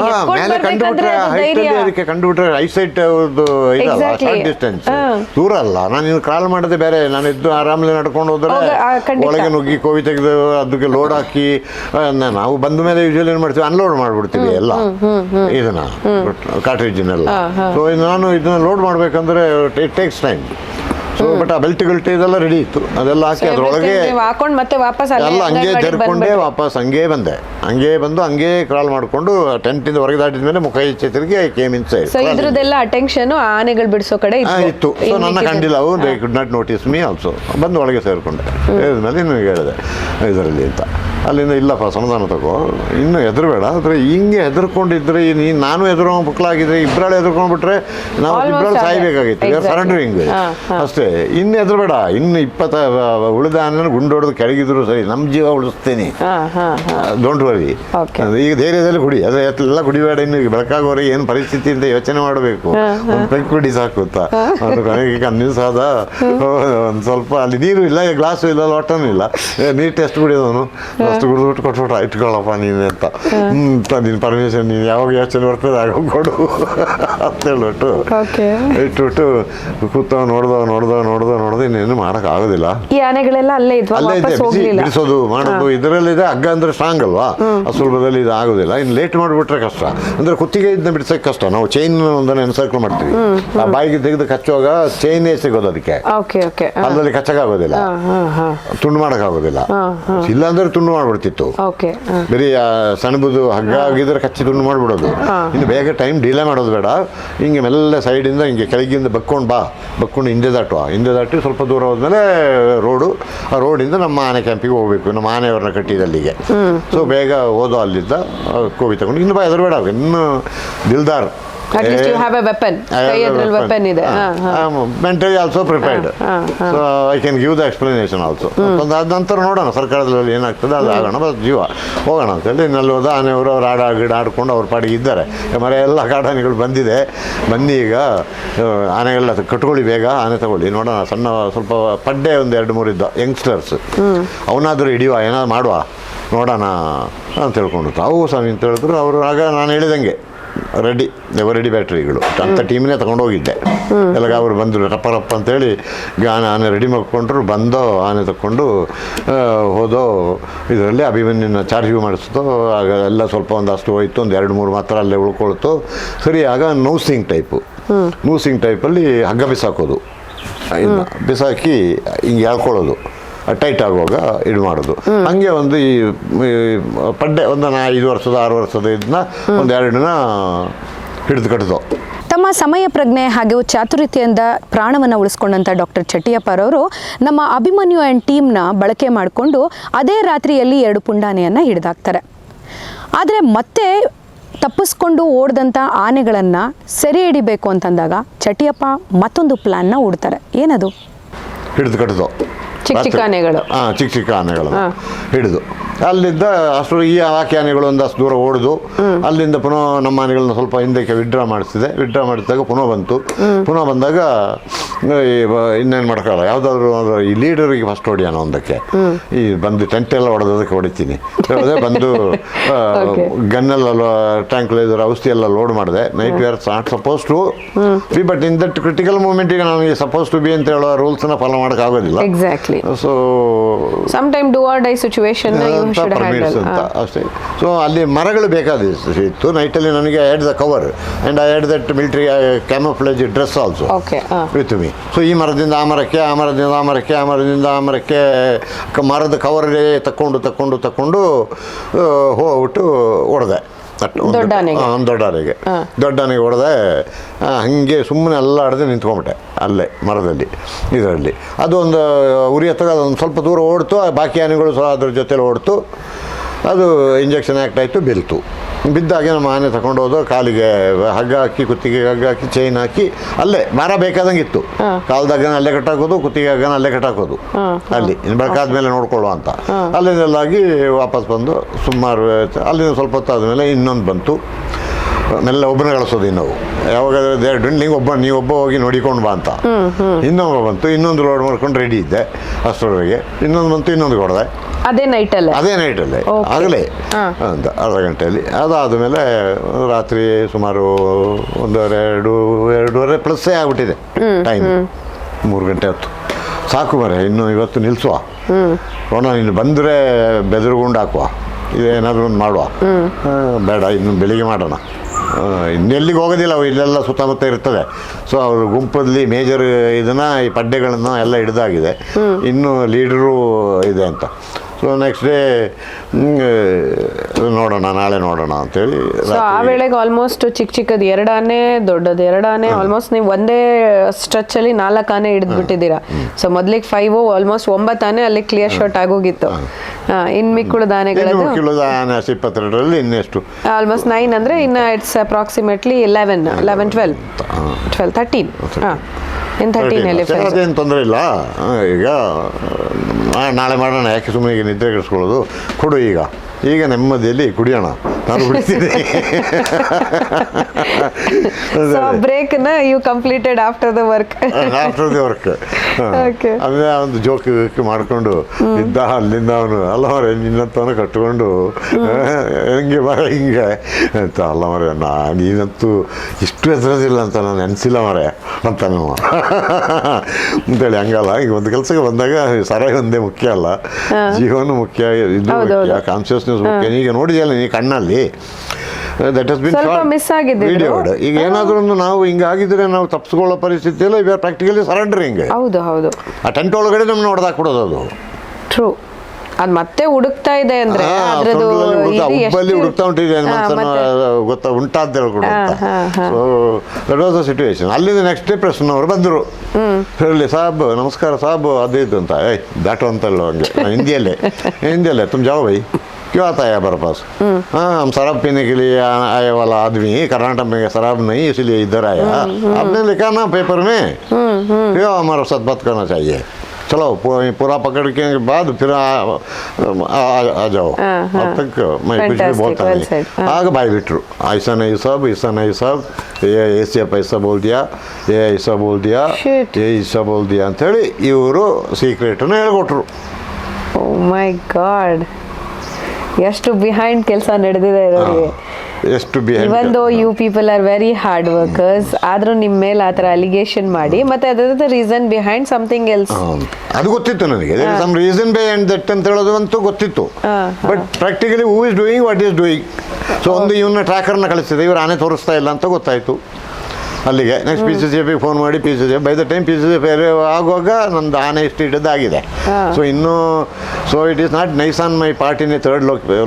ಅದಕ್ಕೆ ಕಂಡುಬಿಟ್ರೆ ಐಸೈಟ್ ಡಿಸ್ಟೆನ್ಸ್ ದೂರ ಅಲ್ಲ. ನಾನು ಇನ್ನು ಕಾಲ್ ಮಾಡದೆ ಬೇರೆ. ನಾನು ಇದ್ದು ಆರಾಮಲ್ಲಿ ನಡ್ಕೊಂಡು ಹೋದ್ರೆ ಹೌದು, ಒಳಗೆ ನುಗ್ಗಿ ಕೋವಿ ತೆಗೆದು ಅದಕ್ಕೆ ಲೋಡ್ ಹಾಕಿ ನಾವು ಬಂದ ಮೇಲೆ ಯೂಶಲಿ ಏನು ಮಾಡ್ತೀವಿ ಅನ್ಲೋಡ್ ಮಾಡ್ಬಿಡ್ತೀವಿ ಎಲ್ಲ. ಇದನ್ನ ಕಾಟ್ರೇಜಿನೆಲ್ಲ ಸೊ ನಾನು ಇದನ್ನ ಲೋಡ್ ಮಾಡ್ಬೇಕಂದ್ರೆ it takes time so but ಆ ಬೆಲ್ಟ್ ಗಿಲ್ಟ್ ಇದೆಲ್ಲ ರೆಡಿ ಇತ್ತು. ಅದೆಲ್ಲ ಹಾಕಿ ಅದ್ರೊಳಗೆ ಹಾಕೊಂಡು ಮತ್ತೆ ವಾಪಸ್ ಎಲ್ಲ ಹಂಗೆ ಜರ್ಕೊಂಡೆ ವಾಪಸ್ ಹಂಗೆ ಬಂದೆ. ಹಂಗೆ ಬಂದು ಹಂಗೆ ಕ್ರಾಲ್ ಮಾಡಿಕೊಂಡು ಟೆಂಟಿಂದ ಹೊರಗೆ ದಾಟಿದ ಮೇಲೆ ಮುಖ ಈಚೆ ತಿರುಗಿ ಕೇಮ್ ಇನ್ ಸೈಡ್ ಸೊ ಇದ್ರದ್ದೆಲ್ಲ ಅಟೆನ್ಷನ್ ಆನೆಗಳು ಬಿಡಿಸೋ ಕಡೆ ಇತ್ತು. ಇತ್ತು. ಸೊ ನನ್ನ ಕಂಡಿಲ್ಲ ಅವು they could not notice me also ಬಂದು ಒಳಗೆ ಸೇರಿಕೊಂಡೆ. ಸೇರಿದ್ಮೇಲೆ ಇನ್ನು ಹೇಳಿದೆ ಇದರಲ್ಲಿ ಅಂತ. ಅಲ್ಲಿಂದ ಇಲ್ಲಪ್ಪ ಸಮಾಧಾನ ತಗೋ. ಇನ್ನು ಹೆದರಬೇಡ. ಆದರೆ ಹಿಂಗೆ ಹೆದರ್ಕೊಂಡಿದ್ರೆ ನೀನು ನಾನು ಹೆದರೋ ಮಕ್ಕಳಾಗಿದ್ರೆ ಇಬ್ಬರಾಳು ಹೆದರ್ಕೊಂಡ್ಬಿಟ್ರೆ ನಾವು ಇಬ್ಬರಾಳು. ಸಾಯ್ಬೇಕಾಗಿತ್ತು. ಸರೆಂಡರಿಂಗ್. ಅಷ್ಟೇ. ಇನ್ನು ಹೆದರ್ಬೇಡ ಇನ್ನು ಇಪ್ಪತ್ತ ಉಳಿದ ಅನ್ನ ಗುಂಡು ಹೊಡೆದು ಕೆಳಗಿದ್ರು ಸರಿ ನಮ್ಮ ಜೀವ ಉಳಿಸ್ತೀನಿ. Don't worry. ಈಗ ಧೈರ್ಯದಲ್ಲಿ ಕುಡಿ. ಅದೇ ಎಲ್ಲ ಕುಡಿಬೇಡ ಇನ್ನು ಬೆಳಕಾಗೋರಿಗೆ ಏನು ಪರಿಸ್ಥಿತಿ ಅಂತ ಯೋಚನೆ ಮಾಡಬೇಕು. ಒಂದು ಪೆಗ್ ಕುಡಿ ಸಾಕು ಅಂತ ಕೊನೆಗೆ ಕನ್ವಿನ್ಸ್ ಆದ ಒಂದು ಸ್ವಲ್ಪ ಅಲ್ಲಿ ನೀರು ಇಲ್ಲ ಗ್ಲಾಸು ಇಲ್ಲ ಲೋಟನೂ ಇಲ್ಲ. ನೀರು ಟೆಸ್ಟ್ ಕುಡಿಯೋದನು ಅಷ್ಟು ಕುಡಿದ್ಬಿಟ್ಟು ಕೊಟ್ಬಿಟ್ಟ ಇಟ್ಕೊಳ್ಳಪ್ಪ ನೀನು ಅಂತ. ಹ್ಞೂ ನೀನು ಪರ್ಮಿಷನ್ ನೀನು ಯಾವಾಗ ಯೋಚನೆ ಬರ್ತದೆ ಆಗ ಕೊಡು. ಅಂತ ಹೇಳ್ಬಿಟ್ಟು ಇಟ್ಬಿಟ್ಟು ಕೂತವ ನೋಡ್ದವ ನೋಡ್ದವ ನೋಡ್ದವ ನೋಡ್ದೆ ಇನ್ನೇನು ಮಾಡೋಕ್ಕಾಗೋದಿಲ್ಲ. ಈ ಆನೆಗಳೆಲ್ಲ ಅಲ್ಲೇ ಇದ್ವಾ ಅಲ್ಲೇ ಇದೆ ವಾಪಸ್ ಬಿಸಿ ಹೋಗ್ಲಿಲ್ಲ. ಬಿಡಿಸೋದು ಮಾಡೋದು ಇದರಲ್ಲಿದೆ ಹಗ್ಗ ಅಂದ್ರೆ ಸ್ಟ್ರಾಂಗ್ ಅಲ್ವಾ? ಆ ಸುಲಭದಲ್ಲಿ ಇದು ಆಗೋದಿಲ್ಲ ಇನ್ನು ಲೇಟ್ ಮಾಡಿಬಿಟ್ರೆ ಕಷ್ಟ. ಅಂದ್ರೆ ಕುತ್ತಿಗೆ ಇದನ್ನ ಬಿಡಿಸೋಕೆ ಕಷ್ಟ. ನಾವು ಚೈನ್ ಒಂದನ್ನು ಎನ್ಸರ್ಕಲ್ ಮಾಡ್ತೀವಿ. ಆ ಬಾಯಿಗೆ ತೆಗೆದು ಕಚ್ಚುವಾಗ ಚೈನೇ ಸಿಗೋದು ಅದಕ್ಕೆ. Okay okay. ಕಚ್ಚಕ್ಕಾಗೋದಿಲ್ಲ. ತುಂಡು ಮಾಡೋಕ್ಕಾಗೋದಿಲ್ಲ. ಇಲ್ಲ ಅಂದ್ರೆ ತುಂಡು ಮಾಡ್ಬಿಡ್ತಿತ್ತು. ಓಕೆ ಬರೀ ಆ ಸಣ್ಣಬುದು ಹಗ್ಗ ಆಗಿದ್ರೆ ಕಚ್ಚಿ ತುಂಡು ಮಾಡ್ಬಿಡೋದು. ಇನ್ನು ಬೇಗ ಟೈಮ್ ಡಿಲೇ ಮಾಡೋದು ಬೇಡ. ಹಿಂಗೆ ಮೆಲ್ಲ ಸೈಡಿಂದ ಹಿಂಗೆ ಕೆಳಗಿಂದ ಬಕ್ಕೊಂಡು ಬಾ. ಬಕ್ಕೊಂಡು ಹಿಂದೆ ದಾಟುವ. ಹಿಂದೆ ದಾಟಿ ಸ್ವಲ್ಪ ದೂರ ಹೋದ್ಮೇಲೆ ರೋಡು ಆ ರೋಡಿಂದ ನಮ್ಮ ಆನೆ ಕ್ಯಾಂಪಿಗೆ ಹೋಗ್ಬೇಕು ನಮ್ಮ ಆನೆಯವ್ರನ್ನ ಕಟ್ಟಿದಲ್ಲಿಗೆ ಸೊ ಬೇಗ ಓದೋ ಅಲ್ಲಿದ್ದ ಕೋವಿ ತಗೊಂಡು ಇನ್ನು ಬಾ ಹೆದರ್ಬೇಡ ಇನ್ನು Dildar. At least you have a weapon weapon ಇದೆ. Mentally also prepared so I can give the explanation also ಒಂದು ಅದ ನಂತರ ನೋಡೋಣ ಸರ್ಕಾರದಲ್ಲಿ ಏನಾಗ್ತದೆ ಅದು ಆಗೋಣ. ಬಸ್ ಜೀವ. ಹೋಗೋಣ ಅಂತೇಳಿ ಇನ್ನಲ್ಲಿ ಹೋದ ಆನೆಯವರು ಅವ್ರು ಆಡ ಗಿಡ ಆಡ್ಕೊಂಡು ಅವ್ರ ಪಾಡಿಗೆ ಇದ್ದಾರೆ. ಮರ ಎಲ್ಲ ಕಾಡಾನೆಗಳು ಬಂದಿದೆ. ಬನ್ನಿ ಈಗ ಆನೆ ಆನೆಗೆಲ್ಲ ಕಟ್ಕೊಳ್ಳಿ ಬೇಗ ಆನೆ ತಗೊಳ್ಳಿ. ನೋಡೋಣ ಸಣ್ಣ ಸ್ವಲ್ಪ ಪಡ್ಡೆ ಒಂದು ಎರಡು ಮೂರು ಇದ್ದ ಯಂಗ್ಸ್ಟರ್ಸ್ ಅವನಾದರೂ ಹಿಡಿಯುವ ಏನಾದ್ರು ಮಾಡುವ. ನೋಡೋಣ ಅಂತ ಹೇಳ್ಕೊಂಡು ಅವು ಸ್ವಾಮಿ ಅಂತ ಹೇಳಿದ್ರು ಅವರು ಆಗ ನಾನು ಹೇಳಿದಂಗೆ. ರೆಡಿ ಎವರ್ ರೆಡಿ ಬ್ಯಾಟ್ರಿಗಳು ಅಂಥ ಟೀಮ್ನೇ ತಗೊಂಡೋಗಿದ್ದೆ ಎಲ್ಲ ಅವರು ಬಂದರು ರಪ್ಪ ರಪ್ಪ ಅಂತೇಳಿ ಆನೆ ಆನೆ ರೆಡಿ ಮಾಡ್ಕೊಂಡ್ರು ಬಂದೋ ಆನೆ ತಗೊಂಡು ಹೋದೋ ಇದರಲ್ಲಿ ಅಭಿಮನ್ಯನ ಚಾರ್ಜ್ ಮಾಡಿಸ್ತು. ಆಗ ಎಲ್ಲ ಸ್ವಲ್ಪ ಒಂದು ಅಷ್ಟು ಹೋಯ್ತು ಒಂದು ಎರಡು ಮೂರು ಮಾತ್ರ ಅಲ್ಲೇ ಉಳ್ಕೊಳ್ತು. ಸರಿ ಆಗ ನೌಸಿಂಗ್ ಟೈಪು ನೂಸಿಂಗ್ ಟೈಪಲ್ಲಿ ಹಗ್ಗ ಬಿಸಾಕೋದು. ಇನ್ನು ಬಿಸಾಕಿ ಹಿಂಗೆ ಎಳ್ಕೊಳ್ಳೋದು ಟೈಟ್ ಆಗುವಾಗ ಇದು ಮಾಡೋದು. ಹಂಗೆ ಒಂದು ಈ ಪಡ್ಡೆ ಒಂದು ನಾ ಐದು ವರ್ಷದ ಆರು ವರ್ಷದ ಇದನ್ನ ಒಂದು ಎರಡನ್ನ ಹಿಡಿದು ಕಟ್ಟಿದೋ ತಮ್ಮ ಸಮಯ ಪ್ರಜ್ಞೆ ಹಾಗೂ ಚಾತುರ್ಯತೆಯಿಂದ ಪ್ರಾಣವನ್ನು ಉಳಿಸ್ಕೊಂಡಂಥ ಡಾಕ್ಟರ್ ಚಟ್ಟಿಯಪ್ಪರವರು ನಮ್ಮ ಅಭಿಮನ್ಯು ಆ್ಯಂಡ್ ಟೀಮ್ನ ಬಳಕೆ ಮಾಡಿಕೊಂಡು ಅದೇ ರಾತ್ರಿಯಲ್ಲಿ ಎರಡು ಪುಂಡಾನೆಯನ್ನು ಹಿಡಿದಾಕ್ತಾರೆ. ಆದರೆ ಮತ್ತೆ ತಪ್ಪಿಸ್ಕೊಂಡು ಓಡ್ದಂಥ ಆನೆಗಳನ್ನು ಸೆರೆ ಹಿಡಿಬೇಕು ಅಂತಂದಾಗ ಚಟಿಯಪ್ಪ ಮತ್ತೊಂದು ಪ್ಲ್ಯಾನ್ನ ಹೂಡ್ತಾರೆ ಏನದು? ಹಿಡಿದು ಕಟ್ಟಿದೋ ಚಿಕ್ಕ ಚಿಕ್ಕ ಆನೆಗಳು. ಹಾಂ ಚಿಕ್ಕ ಚಿಕ್ಕ ಆನೆಗಳು. ಹಿಡಿದು. ಅಲ್ಲಿಂದ ಅಷ್ಟು ಈ ಆಕೆ ಆನೆಗಳು ಒಂದಷ್ಟು ದೂರ ಓಡಿದು. ಅಲ್ಲಿಂದ ಪುನಃ ನಮ್ಮ ಆನೆಗಳನ್ನ ಸ್ವಲ್ಪ ಹಿಂದಕ್ಕೆ ವಿಡ್ರಾ ಮಾಡಿಸಿದೆ ವಿಡ್ರಾ ಮಾಡಿಸಿದಾಗ ಪುನಃ ಬಂತು. ಪುನಃ ಬಂದಾಗ ಇನ್ನೇನು ಮಾಡ್ಕೊಳ್ಳ ಯಾವುದಾದ್ರು ಈ ಲೀಡರಿಗೆ ಫಸ್ಟ್ ಹೊಡಿಯೋಣ ಒಂದಕ್ಕೆ. ಈ ಬಂದು ಟೆಂಟ್ ಎಲ್ಲ ಹೊಡೆದಕ್ಕೆ ಹೊಡಿತೀನಿ. ಹೇಳಿದೆ ಬಂದು ಗನ್ನೆಲ್ಲ ಟ್ಯಾಂಕ್ ಟ್ಯಾಂಕ್ಲೈಸರ್ ಔಷಧಿ ಎಲ್ಲ ಲೋಡ್ ಮಾಡಿದೆ. Night we are not suppose to be but in that critical ಮೂಮೆಂಟಿಗೆ ನಾವು ಸಪೋಸ್ ಟು ಬಿ ಅಂತ ಹೇಳೋ ರೂಲ್ಸ್ನ ಫಾಲೋ ಮಾಡೋಕ್ಕಾಗೋದಿಲ್ಲ. Exactly so some time do or die situation ಅಂತ ಅಷ್ಟೇ. ಸೊ ಅಲ್ಲಿ ಮರಗಳು ಬೇಕಾದಿತ್ತು ನೈಟಲ್ಲಿ ನನಗೆ add the cover and I add that military camouflage dress also with me so ಈ ಮರದಿಂದ ಆ ಮರಕ್ಕೆ ಆ ಮರದಿಂದ ಆ ಮರಕ್ಕೆ ಆ ಮರದಿಂದ ಆ ಮರಕ್ಕೆ ಮರದ ಕವರೇ ತಕ್ಕೊಂಡು ತಕ್ಕೊಂಡು ತಕ್ಕೊಂಡು ಹೋಗ್ಬಿಟ್ಟು ಹೊಡೆದೆ ದೊಡ್ಡ ಆನೆಗೆ? ದೊಡ್ಡ ಆನೆಗೆ ದೊಡ್ಡ ಆನೆಗೆ ಹೊಡೆದೆ ಹಾಗೆ ಸುಮ್ಮನೆ ಎಲ್ಲ ಆಡದೆ ನಿಂತ್ಕೊಂಬಿಟ್ಟೆ ಅಲ್ಲೇ ಮರದಲ್ಲಿ ಇದರಲ್ಲಿ. ಅದು ಒಂದು ಉರಿ ಹತ್ತಾಗ ಅದೊಂದು ಸ್ವಲ್ಪ ದೂರ ಓಡ್ತು ಬಾಕಿ ಆನೆಗಳು ಸಹ ಅದ್ರ ಜೊತೆಲಿ ಓಡ್ತು. ಅದು ಇಂಜೆಕ್ಷನ್ ಆ್ಯಕ್ಟ್ ಆಯಿತು ಬಿಲ್ತು ಬಿದ್ದಾಗೆ ನಮ್ಮ ಆನೆ ತಗೊಂಡು ಹೋದ ಕಾಲಿಗೆ ಹಗ್ಗ ಹಾಕಿ ಕುತ್ತಿಗೆ ಹಗ್ಗ ಹಾಕಿ ಚೈನ್ ಹಾಕಿ ಅಲ್ಲೇ ಮರ ಬೇಕಾದಂಗೆ ಇತ್ತು. ಕಾಲ್ದಾಗನ ಅಲ್ಲೇ ಕಟ್ಟಾಕೋದು ಕುತ್ತಿಗೆ ಹಗ್ಗನ ಅಲ್ಲೇ ಕಟ್ಟಾಕೋದು. ಅಲ್ಲಿ ಇನ್ನು ಬೆಳಕಾದ ಮೇಲೆ ನೋಡ್ಕೊಳ್ಳುವ ಅಂತ. ಅಲ್ಲಿಂದಲ್ಲಾಗಿ ವಾಪಸ್ ಬಂದು ಸುಮಾರು. ಅಲ್ಲಿಂದ ಸ್ವಲ್ಪ ಹೊತ್ತಾದ್ಮೇಲೆ ಇನ್ನೊಂದು ಬಂತು. ಮೆಲ್ಲ ಒಬ್ಬನ ಕಳಿಸೋದು ಇನ್ನವು ಯಾವಾಗ ಡ್ರಿಂಡ್ಲಿಂಗ್ ಒಬ್ಬ ನೀವು ಒಬ್ಬ ಹೋಗಿ ನೋಡಿಕೊಂಡು ಬಾ ಅಂತ. ಇನ್ನೊಬ್ಬ ಬಂತು ಇನ್ನೊಂದು ಲೋಡ್ ಮಾಡ್ಕೊಂಡು ರೆಡಿ ಇದ್ದೆ ಅಷ್ಟರವರೆಗೆ. ಇನ್ನೊಂದು ಬಂತು ಇನ್ನೊಂದು ಕೊಡದೆ. ಅದೇ ನೈಟ್ ಅಲ್ಲೇ? ಅದೇ ನೈಟಲ್ಲೇ ಅಲ್ಲೇ. ಆಗಲೇ. ಅಂತ ಅರ್ಧ ಗಂಟೆಯಲ್ಲಿ. ಅದಾದಮೇಲೆ ರಾತ್ರಿ ಸುಮಾರು ಒಂದೂವರೆ ಎರಡು ಎರಡೂವರೆ ಪ್ಲಸ್ಸೇ ಆಗ್ಬಿಟ್ಟಿದೆ ಟೈಮ್ ಮೂರು ಗಂಟೆ ಹೊತ್ತು ಸಾಕು ಮರೆ ಇನ್ನು ಇವತ್ತು ನಿಲ್ಲಿಸುವ ರೋಣ ಇನ್ನು ಬಂದರೆ ಬೆದರುಗುಂಡು ಹಾಕುವ. ಇದೇನಾದರೂ ಒಂದು ಮಾಡುವ. ಬೇಡ ಇನ್ನು ಬೆಳಿಗ್ಗೆ ಮಾಡೋಣ. ಇನ್ನೆಲ್ಲಿಗೆ ಹೋಗೋದಿಲ್ಲ ಅವು ಇಲ್ಲೆಲ್ಲ ಸುತ್ತಮುತ್ತ ಇರ್ತದೆ. ಸೊ ಅವರು ಗುಂಪಲ್ಲಿ ಮೇಜರ್ ಇದನ್ನ ಈ ಪಡ್ಡೆಗಳನ್ನು ಎಲ್ಲ ಹಿಡ್ದಾಗಿದೆ. ಇನ್ನು ಲೀಡರು ಇದೆ ಅಂತ. ಸೊ ನೆಕ್ಸ್ಟ್ ಡೇ ನೋಡೋಣ ನಾಳೆ ನೋಡೋಣ ಅಂತೇಳಿ ಸೊ ಆ ವೇಳೆಗೆ ಆಲ್ಮೋಸ್ಟ್ ಚಿಕ್ಕ ಚಿಕ್ಕದು ಎರಡಾನೇ ಆನೆ ದೊಡ್ಡದು ಎರಡು ಆನೆ ಆಲ್ಮೋಸ್ಟ್ ನೀವು ಒಂದೇ ಸ್ಟ್ರೆಚ್ ಅಲ್ಲಿ ನಾಲ್ಕು ಆನೆ ಹಿಡಿದು ಬಿಟ್ಟಿದ್ದೀರಾ. ಸೊ ಮೊದ್ಲಿಗೆ ಫೈವ್ ಆಲ್ಮೋಸ್ಟ್ ಒಂಬತ್ತು ಆನೆ ಅಲ್ಲಿ ಕ್ಲಿಯರ್ ಶಾಟ್ ಆಗೋಗಿತ್ತು. ಇನ್ ಮಿಕ್ಕುಳದ ಆನೆಗಳದ್ದು ಇನ್ನು ಕಿಲೋದ ಆನೆ ಇಪ್ಪತ್ತೆರಡರಲ್ಲಿ ಇನ್ನೆಷ್ಟು? ಆಲ್ಮೋಸ್ಟ್ ನೈನ್ ಅಂದ್ರೆ ಇನ್ನ it's approximately eleven eleven twelve twelve thirteen ಹಾಂ. ಇನ್ ತರ್ಟೀನ್ ಎಲಿಫೆಂಟ್ಸ್ ಅದೇನು ತೊಂದರೆ ಇಲ್ಲ. ಈಗ ನಾಳೆ ಮಾಡೋಣ. ಯಾಕೆ ಸುಮ್ಮನೆ ಈಗ ನಿದ್ರೆ ಕೆಡಿಸ್ಕೊಳ್ಳೋದು? ಕೊಡು ಈಗ. ಈಗ ನೆಮ್ಮದಿಯಲ್ಲಿ ಕುಡಿಯೋಣ. ನಾನು break you completed after the work after the work Okay. ಅದೇ ಒಂದು ಜೋಕ್ ಮಾಡಿಕೊಂಡು ಇದ್ದ ಅಲ್ಲಿಂದ ಅವನು ಅಲ್ಲ ಮರೆ ನಿನ್ನಂತವನು ಕಟ್ಕೊಂಡು ಹೆಂಗೆ ಮರ ಹಿಂಗೆ. ಅಂತ ಅಲ್ಲ ಮರೆ ನಾ ನೀನಂತೂ ಇಷ್ಟು ಹೆಸರದಿಲ್ಲ ಅಂತ ನಾನು ನೆನೆಸಿಲ್ಲ ಮರೆ ಅಂತ ನಾವು ಅಂತೇಳಿ ಹಂಗಲ್ಲ ಈಗ ಒಂದು ಕೆಲಸಕ್ಕೆ ಬಂದಾಗ ಸರ ಒಂದೇ ಮುಖ್ಯ ಅಲ್ಲ. ಜೀವನ ಮುಖ್ಯ ಇದು ಕಾನ್ಶಿಯಸ್ ಮುಖ್ಯ. ಫೇಸ್ಬುಕ್ ಈಗ ನೋಡಿದೆಯಲ್ಲ ನೀ ಕಣ್ಣಲ್ಲಿ? ದಟ್ ಹಸ್ ಬಿನ್ ಮಿಸ್ ಆಗಿದೆ ವಿಡಿಯೋಡ್ ಈಗ ಏನಾದರೂ ನಾವು ಹಿಂಗಾಗಿದ್ರೆ ನಾವು ತಪ್ಪಿಸ್ಕೊಳ್ಳೋ ಪರಿಸ್ಥಿತಿಯಲ್ಲಿ ಇವಾಗ ಪ್ರಾಕ್ಟಿಕಲಿ ಸರೆಂಡರಿಂಗ್ ಹೌದು ಹೌದು. ಆ ಟೆಂಟ್ ಒಳಗಡೆ ನಮ್ಗೆ ನೋಡ್ದಾಕ್ಬಿಡೋದು ಅದು. ಟ್ರೂ ಅದು ಮತ್ತೆ ಹುಡುಕ್ತಾ ಇದೆ ಅಂದ್ರೆ ಹುಬ್ಬಲ್ಲಿ ಹುಡುಕ್ತಾ ಉಂಟಿದೆ ಗೊತ್ತಾ ಉಂಟಾದ ಹೇಳ್ಕೊಂಡು so that was the situation ಅಲ್ಲಿಂದ ನೆಕ್ಸ್ಟ್ ಡೇ ಪ್ರಶ್ನೆ ಅವರು ಬಂದರು ಹೇಳಿ ಸಾಬ್ ನಮಸ್ಕಾರ ಸಾಬ್ ಅದು ಇದು ಅಂತ. ಏಯ್ ಬ್ಯಾಟು ಅಂತಲ್ಲ ಹಂಗೆ. ಹಿಂದಿಯಲ್ಲೇ ಹಿಂದಿಯಲ್ಲೇ ತುಂಬ ಜಾವ ಬೈ. क्यों आता है हमारे पास हाँ हम शराब पीने के लिए आ- आए वाला आदमी कर्नाटक में शराब नहीं इसलिए इधर आया आपने लिखा ना पेपर में क्यों हमारा साथ बात करना चाहिए चलो पू- पूरा पकड़ के बाद फिर आ, आ, आ जाओ हाँ, हाँ। अब तक मैं कुछ भी Fantastic, बोलता well नहीं said, हाँ. आग भाई बिट्रू ऐसा नहीं सब ऐसा नहीं सब ये ऐसे पैसा बोल दिया ये ऐसा बोल दिया Shit. ये ऐसा बोल दिया ಅಂಥೇಳಿ ಇವರು ಸೀಕ್ರೆಟನ್ನು ಹೇಳ್ಕೊಟ್ರು ಓ ಮೈ ಗಾಡ್ ಎಷ್ಟು ಬಿಹೈಂಡ್ ಕೆಲಸ ನಡೆದಿದೆ ಇರೋರಿಗೆ. ಎಷ್ಟು even though you people are very hard workers ಆದ್ರೂ ನಿಮ್ಮ ಮೇಲೆ ಆತರ ಅಲಿಗೇಷನ್ ಮಾಡಿ ಮತ್ತೆ ಅದರದ ರೀಸನ್ ಬಿಹೈಂಡ್ ಸಮಥಿಂಗ್ ಎಲ್ಸ್ ಅದು ಗೊತ್ತಿತ್ತು ನನಗೆ. ಸಮ್ ರೀಸನ್ ಬಿಹೈಂಡ್ ದಟ್ ಅಂತ ಹೇಳೋದು ಅಂತೂ ಗೊತ್ತಿತ್ತು. But practically who is doing what is doing so ಒಂದು ಇವನ್ನ ಟ್ರ್ಯಾಕರ್ನ ಕಳಿಸ್ತಿದೆ ಇವ್ರು ಆನೆ ತೋರಿಸ್ತಾ ಇಲ್ಲ ಅಂತ ಗೊತ್ತಾಯಿತು. ಅಲ್ಲಿಗೆ. Next P C C F phone ಮಾಡಿ P C C F by the time P C C F ಆಗುವಾಗ ನಂದು ಆನೆ ಇಷ್ಟು ಇಡೋದಾಗಿದೆ ಸೊ ಇನ್ನೂ so it is not nice on my part in a third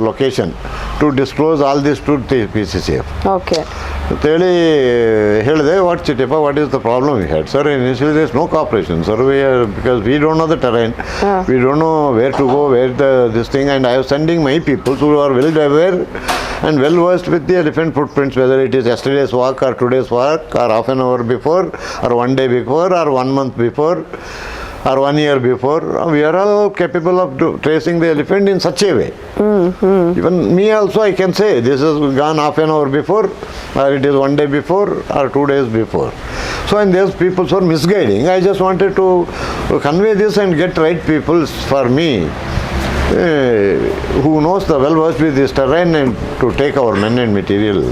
location to disclose all this to P C C F okay ಅಂತೇಳಿ ಹೇಳಿದೆ. What ಚಿಟಿಪ್ಪ what is the problem we had sir initially there's no cooperation sir we because we don't know the terrain we don't know where to go where the this thing and I are sending my peoples who are well aware and well versed with the elephant footprints, whether it is yesterday's walk or today's walk or half an hour before or one day before or one month before or one year before. We are all capable of do, tracing the elephant in such a way. Even me also, I can say this has gone half an hour before, or it is one day before, or two days before. So, and those people were misguiding. I just wanted to convey this and get right people for me uh, who knows the well versed with this terrain and to take our men and material.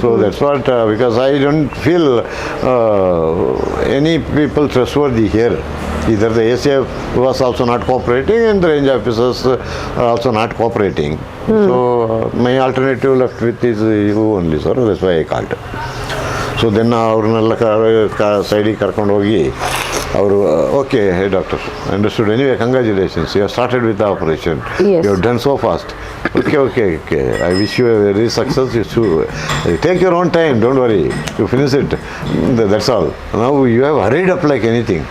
So that's what uh, because I don't feel uh, any people trustworthy here. Either the ACF was also not cooperating and the range officers uh, are also not cooperating. So uh, my alternative left with is uh, you only, sir. That's why I called. So then ಅವ್ರನ್ನೆಲ್ಲ ಸೈಡಿಗೆ ಕರ್ಕೊಂಡು ಹೋಗಿ ಅವರು okay hey doctor understood anyway congratulations you started with operation Yes. You done so fast okay okay okay I wish you very success you should take your own time don't worry you finish it that's all ನಾವು you have hurried up like anything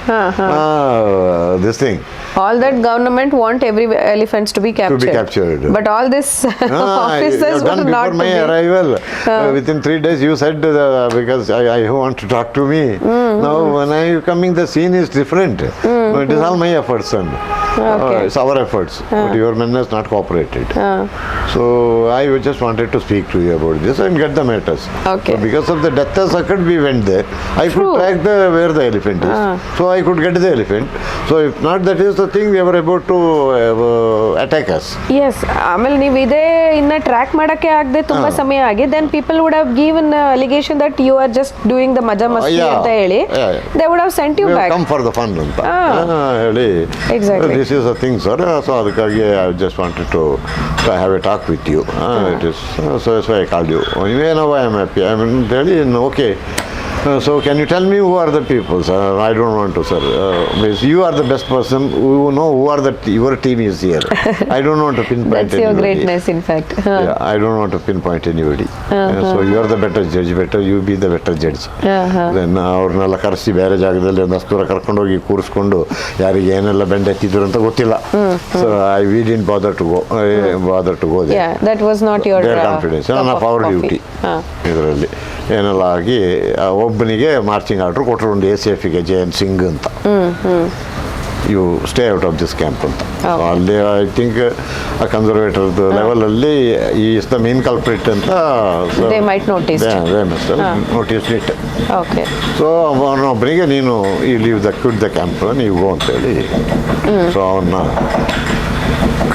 this thing all that government want every elephants to be captured To be captured. but all this Ah, officers were not before my be. arrival. Uh, within three days, you said uh, because I, I want to talk to me. Now, when I coming, the scene is different. No, it is all my efforts, and Okay. Uh, it's our efforts, but your men has not cooperated. So I just wanted to speak to you about this and get the matters. Okay. So because of the death has occurred, we went there. I True. could track the where the elephant is. So I could get the elephant. So if not, that is the thing. They were about to uh, attack us. Yes. ಆಮೇಲೆ ನೀವು ಇದೇ ಇನ್ನ track ಮಾಡಕ್ಕೆ ಆಗದೆ ತುಂಬಾ. ಸಮಯ ಆಗಿ then people would have given that that you are just doing the ಮಜಾ ಮಸ್ತಿ. ಅಂತ ಹೇಳಿ Yeah, yeah. They would have sent you We have back come for the fun ಅಂತ Ah. ಹೇಳಿ. This is a thing sir so ಅದಕ್ಕಾಗಿ I just wanted to have a talk with you it is so so I call you ಇವೇನೋ I am happy I mean ಅಂತ ಹೇಳಿ okay so can you tell me who are the people sir I don't want to sir means you are the best person who know who are the your team is here I don't want to pinpoint that's your greatness in fact Yeah, I don't want to pinpoint anybody. Uh, so you are the better judge, better you be the better judge. Then ಅವ್ರನ್ನೆಲ್ಲ ಕರೆಸಿ ಬೇರೆ ಜಾಗದಲ್ಲಿ ಒಂದು ಹತ್ತು ದೂರ ಕರ್ಕೊಂಡೋಗಿ ಕೂರಿಸ್ಕೊಂಡು ಯಾರಿಗೆ ಏನೆಲ್ಲ ಬೆಂಡ್ ಎತ್ತಿದ್ರು ಅಂತ ಗೊತ್ತಿಲ್ಲ. So I we didn't bother to go bother to go that was not your confidence ನನ್ನ ಪವರ್ ಡ್ಯೂಟಿ ಇದರಲ್ಲಿ ಏನೆಲ್ಲ ಆಗಿ ಆ ಒಬ್ಬನಿಗೆ ಮಾರ್ಚಿಂಗ್ ಆರ್ಡ್ರ್ ಕೊಟ್ಟರು ಒಂದು ಎ ಸಿ ಎಫ್ಗೆ ಜಯಂತ್ ಸಿಂಗ್ ಅಂತ. You stay out of this camp ಅಂತ. ಅಲ್ಲಿ ಐ ಥಿಂಕ್ ಆ ಕನ್ಸರ್ವೇಟರ್ದು ಲೆವೆಲಲ್ಲಿ ಈ ಇಸ್ ದ ಮೇನ್ ಕಲ್ಪ್ರಿಟ್ ಅಂತ. ನೋಟಿಸ್ ಇಟ್ ಓಕೆ ಸೊ ಅವನೊಬ್ಬನಿಗೆ ನೀನು ಈ leave the quit the camp ನೀವು ಗೋ ಅಂತೇಳಿ. ಸೊ ಅವನ್ನ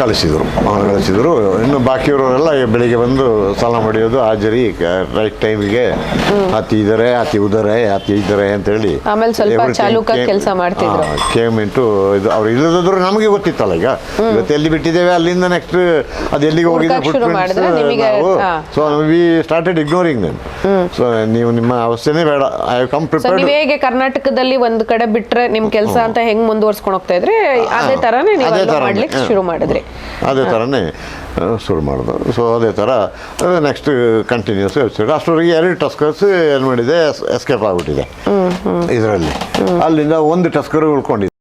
ಕಳಿಸಿದರು. ಅವನು ಕಳಿಸಿದರು. ಇನ್ನು ಬಾಕಿಯವರೆಲ್ಲ ಬೆಳಿಗ್ಗೆ ಬಂದು ಸಾಲ ಮಾಡಿಯೋದು ಹಾಜರಿ ರೈಟ್ ಟೈಮ್ಗೆ ಅತಿ ಇದ್ದಾರೆ ಅತಿ ಉದರೆ ಅತಿ ಇದ್ದಾರೆ ಅಂತೇಳಿ ಆಮೇಲೆ ಸ್ವಲ್ಪ ಚಾಲೂಕ ಕೆಲಸ ಮಾಡ್ತಿದ್ರು. ಕೇಮ್ ಇಂಟು ಇದು. ಅವ್ರು ಇಲ್ಲದಿದ್ರು ನಮಗೆ ಗೊತ್ತಿತ್ತಲ್ಲ ಈಗ. ಇವತ್ತು ಎಲ್ಲಿ ಬಿಟ್ಟಿದ್ದೇವೆ ಅಲ್ಲಿಂದ ನೆಕ್ಸ್ಟ್ ಅದು ಎಲ್ಲಿಗೆ ಹೋಗಿದ್ದೆ. So we started ignoring then so ನೀವು ನಿಮ್ಮ ಅವಸ್ಥೆನೇ ಬೇಡ. ಐ ಕಮ್ ಪ್ರಿಪೇರ್ಡ್ ನೀವ್ ಹೇಗೆ ಕರ್ನಾಟಕದಲ್ಲಿ ಒಂದು ಕಡೆ ಬಿಟ್ರೆ ನಿಮ್ ಕೆಲಸ ಅಂತ ಹೆಂಗ್ ಮುಂದುವರ್ಸ್ಕೊಂಡು ಹೋಗ್ತಾ ಇದ್ರೆ? ಅದೇ ತರಾನೇ ನೀವು ಮಾಡ್ಲಿಕ್ಕೆ ಶುರು ಮಾಡಿದ್ರಿ. ಅದೇ ಥರನೇ ಶುರು ಮಾಡಿದ್ರು ಸೊ ಅದೇ ಥರ ನೆಕ್ಸ್ಟ್ ಕಂಟಿನ್ಯೂಸ್ ವೆಬ್ಸೈಟ್ ಅಷ್ಟೊರಿಗೆ ಎರಡು ಟಸ್ಕರ್ಸ್ ಏನು ಮಾಡಿದೆ ಎಸ್ಕೇಪ್ ಆಗಿಬಿಟ್ಟಿದೆ. ಇದರಲ್ಲಿ. ಅಲ್ಲಿಂದ ಒಂದು ಟಸ್ಕರ್ ಉಳ್ಕೊಂಡಿದೆ.